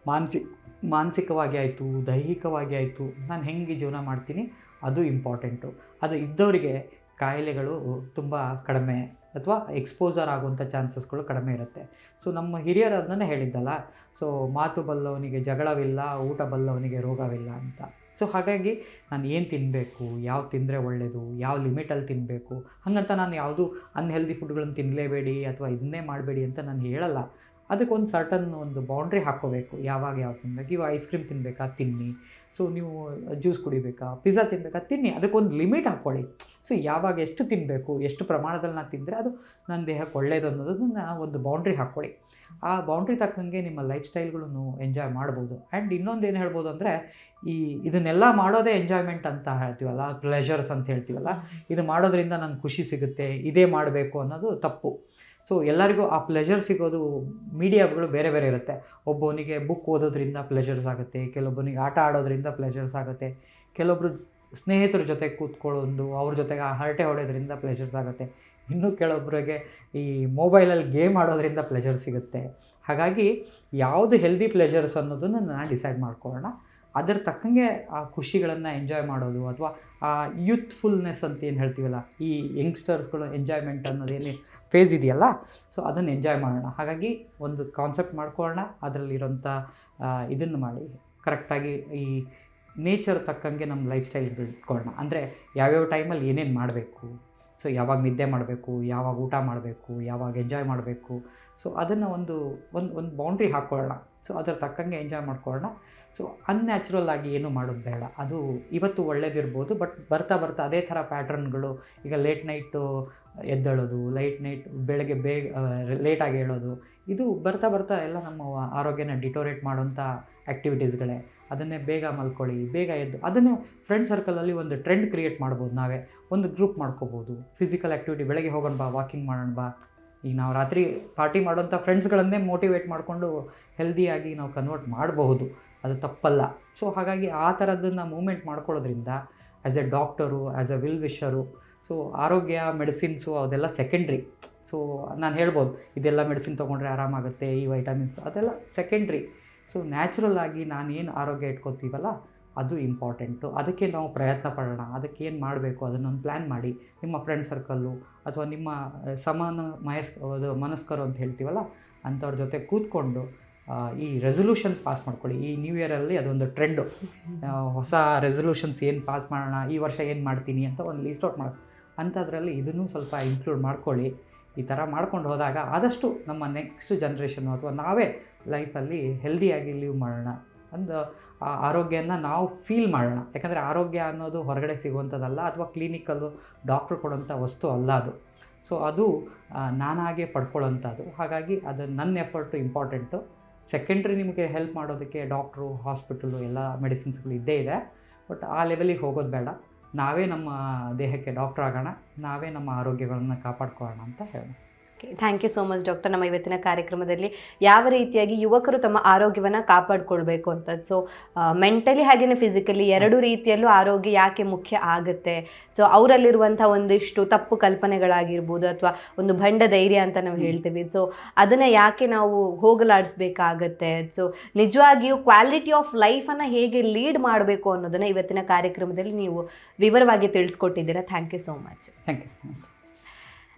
ಮಾನಸಿಕ ಮಾನಸಿಕವಾಗಿ ಆಯಿತು, ದೈಹಿಕವಾಗಿ ಆಯಿತು, ನಾನು ಹೆಂಗೆ ಜೀವನ ಮಾಡ್ತೀನಿ ಅದು ಇಂಪಾರ್ಟೆಂಟು ಅದು ಇದ್ದವರಿಗೆ ಕಾಯಿಲೆಗಳು ತುಂಬ ಕಡಿಮೆ ಅಥವಾ ಎಕ್ಸ್ಪೋಸರ್ ಆಗುವಂಥ ಚಾನ್ಸಸ್ಗಳು ಕಡಿಮೆ ಇರುತ್ತೆ. ಸೊ ನಮ್ಮ ಹಿರಿಯರು ಅದನ್ನೇ ಹೇಳಿದ್ದಲ್ಲ. ಸೊ ಮಾತು ಬಲ್ಲವನಿಗೆ ಜಗಳವಿಲ್ಲ, ಊಟ ಬಲ್ಲವನಿಗೆ ರೋಗವಿಲ್ಲ ಅಂತ. ಸೊ ಹಾಗಾಗಿ ನಾನು ಏನು ತಿನ್ನಬೇಕು ಯಾವ ತಿಂದರೆ ಒಳ್ಳೆಯದು ಯಾವ ಲಿಮಿಟಲ್ಲಿ ತಿನ್ನಬೇಕು ಹಾಗಂತ ನಾನು ಯಾವುದು ಅನ್ಹೆಲ್ದಿ ಫುಡ್ಗಳನ್ನು ತಿನ್ನಲೇಬೇಡಿ ಅಥವಾ ಇದನ್ನೇ ಮಾಡಬೇಡಿ ಅಂತ ನಾನು ಹೇಳಲ್ಲ. ಅದಕ್ಕೊಂದು ಸರ್ಟನ್ ಒಂದು ಬೌಂಡ್ರಿ ಹಾಕ್ಕೋಬೇಕು. ಯಾವಾಗ ಯಾವ ತಿನ್ನಬೇಕು ಇವಾಗ ಐಸ್ ಕ್ರೀಮ್ ತಿನ್ನಬೇಕಾ ತಿನ್ನಿ. ಸೊ ನೀವು ಜ್ಯೂಸ್ ಕುಡಿಬೇಕಾ? ಪಿಜ್ಜಾ ತಿನ್ನಬೇಕಾ ತಿನ್ನಿ. ಅದಕ್ಕೊಂದು ಲಿಮಿಟ್ ಹಾಕ್ಕೊಳ್ಳಿ. ಸೊ ಯಾವಾಗ ಎಷ್ಟು ತಿನ್ನಬೇಕು ಎಷ್ಟು ಪ್ರಮಾಣದಲ್ಲಿ ನಾನು ತಿಂದರೆ ಅದು ನನ್ನ ದೇಹಕ್ಕೆ ಒಳ್ಳೆಯದು ಅನ್ನೋದನ್ನ ಒಂದು ಬೌಂಡ್ರಿ ಹಾಕ್ಕೊಳ್ಳಿ. ಆ ಬೌಂಡ್ರಿ ತಕ್ಕಂಗೆ ನಿಮ್ಮ ಲೈಫ್ ಸ್ಟೈಲ್ಗಳನ್ನು ಎಂಜಾಯ್ ಮಾಡ್ಬೋದು. ಆ್ಯಂಡ್ ಇನ್ನೊಂದು ಏನು ಹೇಳ್ಬೋದು ಅಂದರೆ, ಈ ಇದನ್ನೆಲ್ಲ ಮಾಡೋದೇ ಎಂಜಾಯ್ಮೆಂಟ್ ಅಂತ ಹೇಳ್ತೀವಲ್ಲ ಪ್ಲೆಷರ್ಸ್ ಅಂತ ಹೇಳ್ತೀವಲ್ಲ, ಇದು ಮಾಡೋದ್ರಿಂದ ನನಗೆ ಖುಷಿ ಸಿಗುತ್ತೆ, ಇದೇ ಮಾಡಬೇಕು ಅನ್ನೋದು ತಪ್ಪು. ಸೊ ಎಲ್ಲರಿಗೂ ಆ ಪ್ಲೆಜರ್ ಸಿಗೋದು ಮೀಡಿಯಾಗಳು ಬೇರೆ ಬೇರೆ ಇರುತ್ತೆ. ಒಬ್ಬನಿಗೆ ಬುಕ್ ಓದೋದ್ರಿಂದ ಪ್ಲೆಜರ್ಸ್ ಆಗುತ್ತೆ, ಕೆಲವೊಬ್ಬನಿಗೆ ಆಟ ಆಡೋದ್ರಿಂದ ಪ್ಲೆಜರ್ಸ್ ಆಗುತ್ತೆ ಕೆಲವೊಬ್ಬರು ಸ್ನೇಹಿತರ ಜೊತೆ ಕೂತ್ಕೊಳ್ಳೋದು, ಅವ್ರ ಜೊತೆಗೆ ಹರಟೆ ಹೊಡೆಯೋದ್ರಿಂದ ಪ್ಲೆಜರ್ಸ್ ಆಗುತ್ತೆ. ಇನ್ನು ಕೆಲವೊಬ್ಬರಿಗೆ ಈ ಮೊಬೈಲಲ್ಲಿ ಗೇಮ್ ಆಡೋದ್ರಿಂದ ಪ್ಲೆಜರ್ ಸಿಗುತ್ತೆ. ಹಾಗಾಗಿ, ಯಾವುದು ಹೆಲ್ದಿ ಪ್ಲೆಜರ್ಸ್ ಅನ್ನೋದನ್ನು ನಾನು ಡಿಸೈಡ್ ಮಾಡ್ಕೊಳ್ಳೋಣ. ಅದರ ತಕ್ಕಂಗೆ ಆ ಖುಷಿಗಳನ್ನು ಎಂಜಾಯ್ ಮಾಡೋದು ಅಥವಾ ಆ ಯೂತ್ಫುಲ್ನೆಸ್ ಅಂತ ಏನು ಹೇಳ್ತೀವಲ್ಲ, ಈ ಯಂಗ್ಸ್ಟರ್ಸ್ಗಳು ಎಂಜಾಯ್ಮೆಂಟ್ ಅನ್ನೋದೇನು ಫೇಸ್ ಇದೆಯಲ್ಲ ಸೊ ಅದನ್ನು ಎಂಜಾಯ್ ಮಾಡೋಣ. ಹಾಗಾಗಿ ಒಂದು ಕಾನ್ಸೆಪ್ಟ್ ಮಾಡ್ಕೊಳ್ಳೋಣ ಅದರಲ್ಲಿರೋಂಥ ಇದನ್ನು ಮಾಡಿ. ಕರೆಕ್ಟಾಗಿ ಈ ನೇಚರ್ ತಕ್ಕಂಗೆ ನಮ್ಮ ಲೈಫ್ ಸ್ಟೈಲ್ ಇಟ್ಕೊಳ್ಳೋಣ ಅಂದರೆ ಯಾವ್ಯಾವ ಟೈಮಲ್ಲಿ ಏನೇನು ಮಾಡಬೇಕು ಸೊ ಯಾವಾಗ ನಿದ್ದೆ ಮಾಡಬೇಕು, ಯಾವಾಗ ಊಟ ಮಾಡಬೇಕು, ಯಾವಾಗ ಎಂಜಾಯ್ ಮಾಡಬೇಕು ಸೊ ಅದನ್ನು ಒಂದು ಒಂದು ಒಂದು ಬೌಂಡ್ರಿ ಹಾಕ್ಕೊಳ್ಳೋಣ. ಸೊ ಅದರ ತಕ್ಕಂಗೆ ಎಂಜಾಯ್ ಮಾಡ್ಕೊಳ್ಳೋಣ. ಸೊ ಅನ್ಯಾಚುರಲ್ ಆಗಿ ಏನು ಮಾಡೋದು ಬೇಡ. ಅದು ಇವತ್ತು ಒಳ್ಳೇದಿರ್ಬೋದು ಬಟ್ ಬರ್ತಾ ಬರ್ತಾ ಅದೇ ಥರ ಪ್ಯಾಟ್ರನ್ಗಳು ಈಗ ಲೇಟ್ ನೈಟು ಎದ್ದೇಳೋದು ಲೈಟ್ ನೈಟ್ ಬೆಳಗ್ಗೆ ಬೇಗ ಲೇಟಾಗಿ ಹೇಳೋದು, ಇದು ಬರ್ತಾ ಬರ್ತಾ ಎಲ್ಲ ನಮ್ಮ ಆರೋಗ್ಯನ ಡಿಟೋರೇಟ್ ಮಾಡೋಂಥ ಆ್ಯಕ್ಟಿವಿಟೀಸ್ಗಳೇ ಅದನ್ನೇ ಬೇಗ ಮಲ್ಕೊಳ್ಳಿ, ಬೇಗ ಎದ್ದು, ಅದನ್ನೇ ಫ್ರೆಂಡ್ ಸರ್ಕಲಲ್ಲಿ ಒಂದು ಟ್ರೆಂಡ್ ಕ್ರಿಯೇಟ್ ಮಾಡ್ಬೋದು ನಾವೇ. ಒಂದು ಗ್ರೂಪ್ ಮಾಡ್ಕೋಬೋದು. ಫಿಸಿಕಲ್ ಆ್ಯಕ್ಟಿವಿಟಿ ಬೆಳಗ್ಗೆ ಹೋಗೋಣ ಬಾ ವಾಕಿಂಗ್ ಮಾಡೋಣ ಬಾ ಈಗ ನಾವು ರಾತ್ರಿ ಪಾರ್ಟಿ ಮಾಡುವಂಥ ಫ್ರೆಂಡ್ಸ್ಗಳನ್ನೇ ಮೋಟಿವೇಟ್ ಮಾಡಿಕೊಂಡು ಹೆಲ್ದಿಯಾಗಿ ನಾವು ಕನ್ವರ್ಟ್ ಮಾಡಬಹುದು. ಅದು ತಪ್ಪಲ್ಲ. ಸೊ ಹಾಗಾಗಿ ಆ ಥರದ್ದನ್ನು ಮೂಮೆಂಟ್ ಮಾಡ್ಕೊಳ್ಳೋದ್ರಿಂದ as a doctor as a well wisher so ಆರೋಗ್ಯ ಮೆಡಿಸಿನ್ಸು ಅದೆಲ್ಲ ಸೆಕೆಂಡ್ರಿ ಸೊ ನಾನು ಹೇಳ್ಬೋದು, ಇದೆಲ್ಲ ಮೆಡಿಸಿನ್ ತೊಗೊಂಡ್ರೆ ಆರಾಮಾಗುತ್ತೆ, ಈ ವೈಟಮಿನ್ಸ್ ಅದೆಲ್ಲ ಸೆಕೆಂಡ್ರಿ ಸೊ ನ್ಯಾಚುರಲ್ ಆಗಿ ನಾನು ಏನು ಆರೋಗ್ಯ ಇಟ್ಕೋತೀವಲ್ಲ ಅದು ಇಂಪಾರ್ಟೆಂಟು. ಅದಕ್ಕೆ ನಾವು ಪ್ರಯತ್ನ ಪಡೋಣ. ಅದಕ್ಕೆ ಏನು ಮಾಡಬೇಕು? ಅದನ್ನೊಂದು ಪ್ಲ್ಯಾನ್ ಮಾಡಿ. ನಿಮ್ಮ ಫ್ರೆಂಡ್ ಸರ್ಕಲ್ಲು ಅಥವಾ ನಿಮ್ಮ ಸಮಾನ ಮಯಸ್ ಅದು ಮನಸ್ಕರು ಅಂತ ಹೇಳ್ತೀವಲ್ಲ, ಅಂಥವ್ರ ಜೊತೆ ಕೂತ್ಕೊಂಡು ಈ ರೆಸೊಲ್ಯೂಷನ್ ಪಾಸ್ ಮಾಡ್ಕೊಳ್ಳಿ. ಈ ನ್ಯೂ ಇಯರಲ್ಲಿ ಅದೊಂದು ಟ್ರೆಂಡು ಹೊಸ ರೆಸೊಲ್ಯೂಷನ್ಸ್ ಏನು ಪಾಸ್ ಮಾಡೋಣ? ಈ ವರ್ಷ ಏನು ಮಾಡ್ತೀನಿ ಅಂತ ಒಂದು ಲೀಸ್ಟ್ ಔಟ್ ಮಾಡಿ. ಅಂಥದ್ರಲ್ಲಿ ಇದನ್ನು ಸ್ವಲ್ಪ ಇನ್ಕ್ಲೂಡ್ ಮಾಡ್ಕೊಳ್ಳಿ. ಈ ಥರ ಮಾಡ್ಕೊಂಡು ಹೋದಾಗ ಆದಷ್ಟು ನಮ್ಮ ನೆಕ್ಸ್ಟ್ ಜನ್ರೇಷನ್ನು ಅಥವಾ ನಾವೇ ಲೈಫಲ್ಲಿ ಹೆಲ್ದಿಯಾಗಿ ಲೀವ್ ಮಾಡೋಣ. ಒಂದು, ಆ, ಆರೋಗ್ಯನ ನಾವು ಫೀಲ್ ಮಾಡೋಣ. ಯಾಕಂದರೆ ಆರೋಗ್ಯ ಅನ್ನೋದು ಹೊರಗಡೆ ಸಿಗುವಂಥದ್ದಲ್ಲ, ಅಥವಾ ಕ್ಲಿನಿಕಲ್ಲು ಡಾಕ್ಟ್ರ್ ಕೊಡೋಂಥ ವಸ್ತು ಅಲ್ಲ ಅದು. ಸೊ ಅದು ನಾನಾಗೆ ಪಡ್ಕೊಳ್ಳೋಂಥದ್ದು. ಹಾಗಾಗಿ ಅದು ನನ್ನ ಎಫರ್ಟು ಇಂಪಾರ್ಟೆಂಟು ಸೆಕೆಂಡ್ರಿ ನಿಮಗೆ ಹೆಲ್ಪ್ ಮಾಡೋದಕ್ಕೆ ಡಾಕ್ಟ್ರು ಹಾಸ್ಪಿಟಲು ಎಲ್ಲ ಮೆಡಿಸಿನ್ಸ್ಗಳು ಇದ್ದೇ ಇದೆ. ಬಟ್ ಆ ಲೆವೆಲಿಗೆ ಹೋಗೋದು ಬೇಡ. ನಾವೇ ನಮ್ಮ ದೇಹಕ್ಕೆ ಡಾಕ್ಟ್ರ್ ಆಗೋಣ. ನಾವೇ ನಮ್ಮ ಆರೋಗ್ಯಗಳನ್ನು ಕಾಪಾಡ್ಕೊಳ್ಳೋಣ ಅಂತ ಹೇಳೋಣ thank you so much doctor ನಮ್ಮ ಇವತ್ತಿನ ಕಾರ್ಯಕ್ರಮದಲ್ಲಿ ಯಾವ ರೀತಿಯಾಗಿ ಯುವಕರು ತಮ್ಮ ಆರೋಗ್ಯವನ್ನು ಕಾಪಾಡಿಕೊಳ್ಬೇಕು ಅಂತ ಸೊ ಮೆಂಟಲಿ ಹಾಗೆಯೇ ಫಿಸಿಕಲಿ ಎರಡು ರೀತಿಯಲ್ಲೂ ಆರೋಗ್ಯ ಯಾಕೆ ಮುಖ್ಯ ಆಗುತ್ತೆ? ಸೊ ಅವರಲ್ಲಿರುವಂಥ ಒಂದಿಷ್ಟು ತಪ್ಪು ಕಲ್ಪನೆಗಳಾಗಿರ್ಬೋದು ಅಥವಾ ಒಂದು ಭಂಡ ಧೈರ್ಯ ಅಂತ ನಾವು ಹೇಳ್ತೀವಿ. ಸೊ ಅದನ್ನು ಯಾಕೆ ನಾವು ಹೋಗಲಾಡಿಸ್ಬೇಕಾಗತ್ತೆ? ಸೊ ನಿಜವಾಗಿಯೂ ಕ್ವಾಲಿಟಿ ಆಫ್ ಲೈಫನ್ನು ಹೇಗೆ ಲೀಡ್ ಮಾಡಬೇಕು ಅನ್ನೋದನ್ನು ಇವತ್ತಿನ ಕಾರ್ಯಕ್ರಮದಲ್ಲಿ ನೀವು ವಿವರವಾಗಿ ತಿಳಿಸ್ಕೊಟ್ಟಿದ್ದೀರಾ. Thank you so much thank you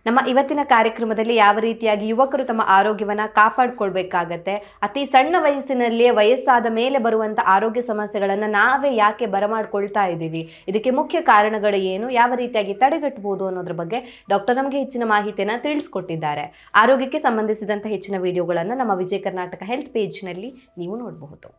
ನಮ್ಮ ಇವತ್ತಿನ ಕಾರ್ಯಕ್ರಮದಲ್ಲಿ ಯಾವ ರೀತಿಯಾಗಿ ಯುವಕರು ತಮ್ಮ ಆರೋಗ್ಯವನ್ನು ಕಾಪಾಡಿಕೊಳ್ಬೇಕಾಗತ್ತೆ, ಅತಿ ಸಣ್ಣ ವಯಸ್ಸಿನಲ್ಲಿಯೇ ವಯಸ್ಸಾದ ಮೇಲೆ ಬರುವಂಥ ಆರೋಗ್ಯ ಸಮಸ್ಯೆಗಳನ್ನು ನಾವೇ ಯಾಕೆ ಬರಮಾಡ್ಕೊಳ್ತಾ ಇದ್ದೀವಿ, ಇದಕ್ಕೆ ಮುಖ್ಯ ಕಾರಣಗಳು ಏನು, ಯಾವ ರೀತಿಯಾಗಿ ತಡೆಗಟ್ಟಬಹುದು ಅನ್ನೋದ್ರ ಬಗ್ಗೆ ಡಾಕ್ಟರ್ ನಮಗೆ ಹೆಚ್ಚಿನ ಮಾಹಿತಿಯನ್ನು ತಿಳಿಸ್ಕೊಟ್ಟಿದ್ದಾರೆ. ಆರೋಗ್ಯಕ್ಕೆ ಸಂಬಂಧಿಸಿದಂಥ ಹೆಚ್ಚಿನ ವಿಡಿಯೋಗಳನ್ನು ನಮ್ಮ ವಿಜಯ ಕರ್ನಾಟಕ ಹೆಲ್ತ್ ಪೇಜ್ನಲ್ಲಿ ನೀವು ನೋಡಬಹುದು.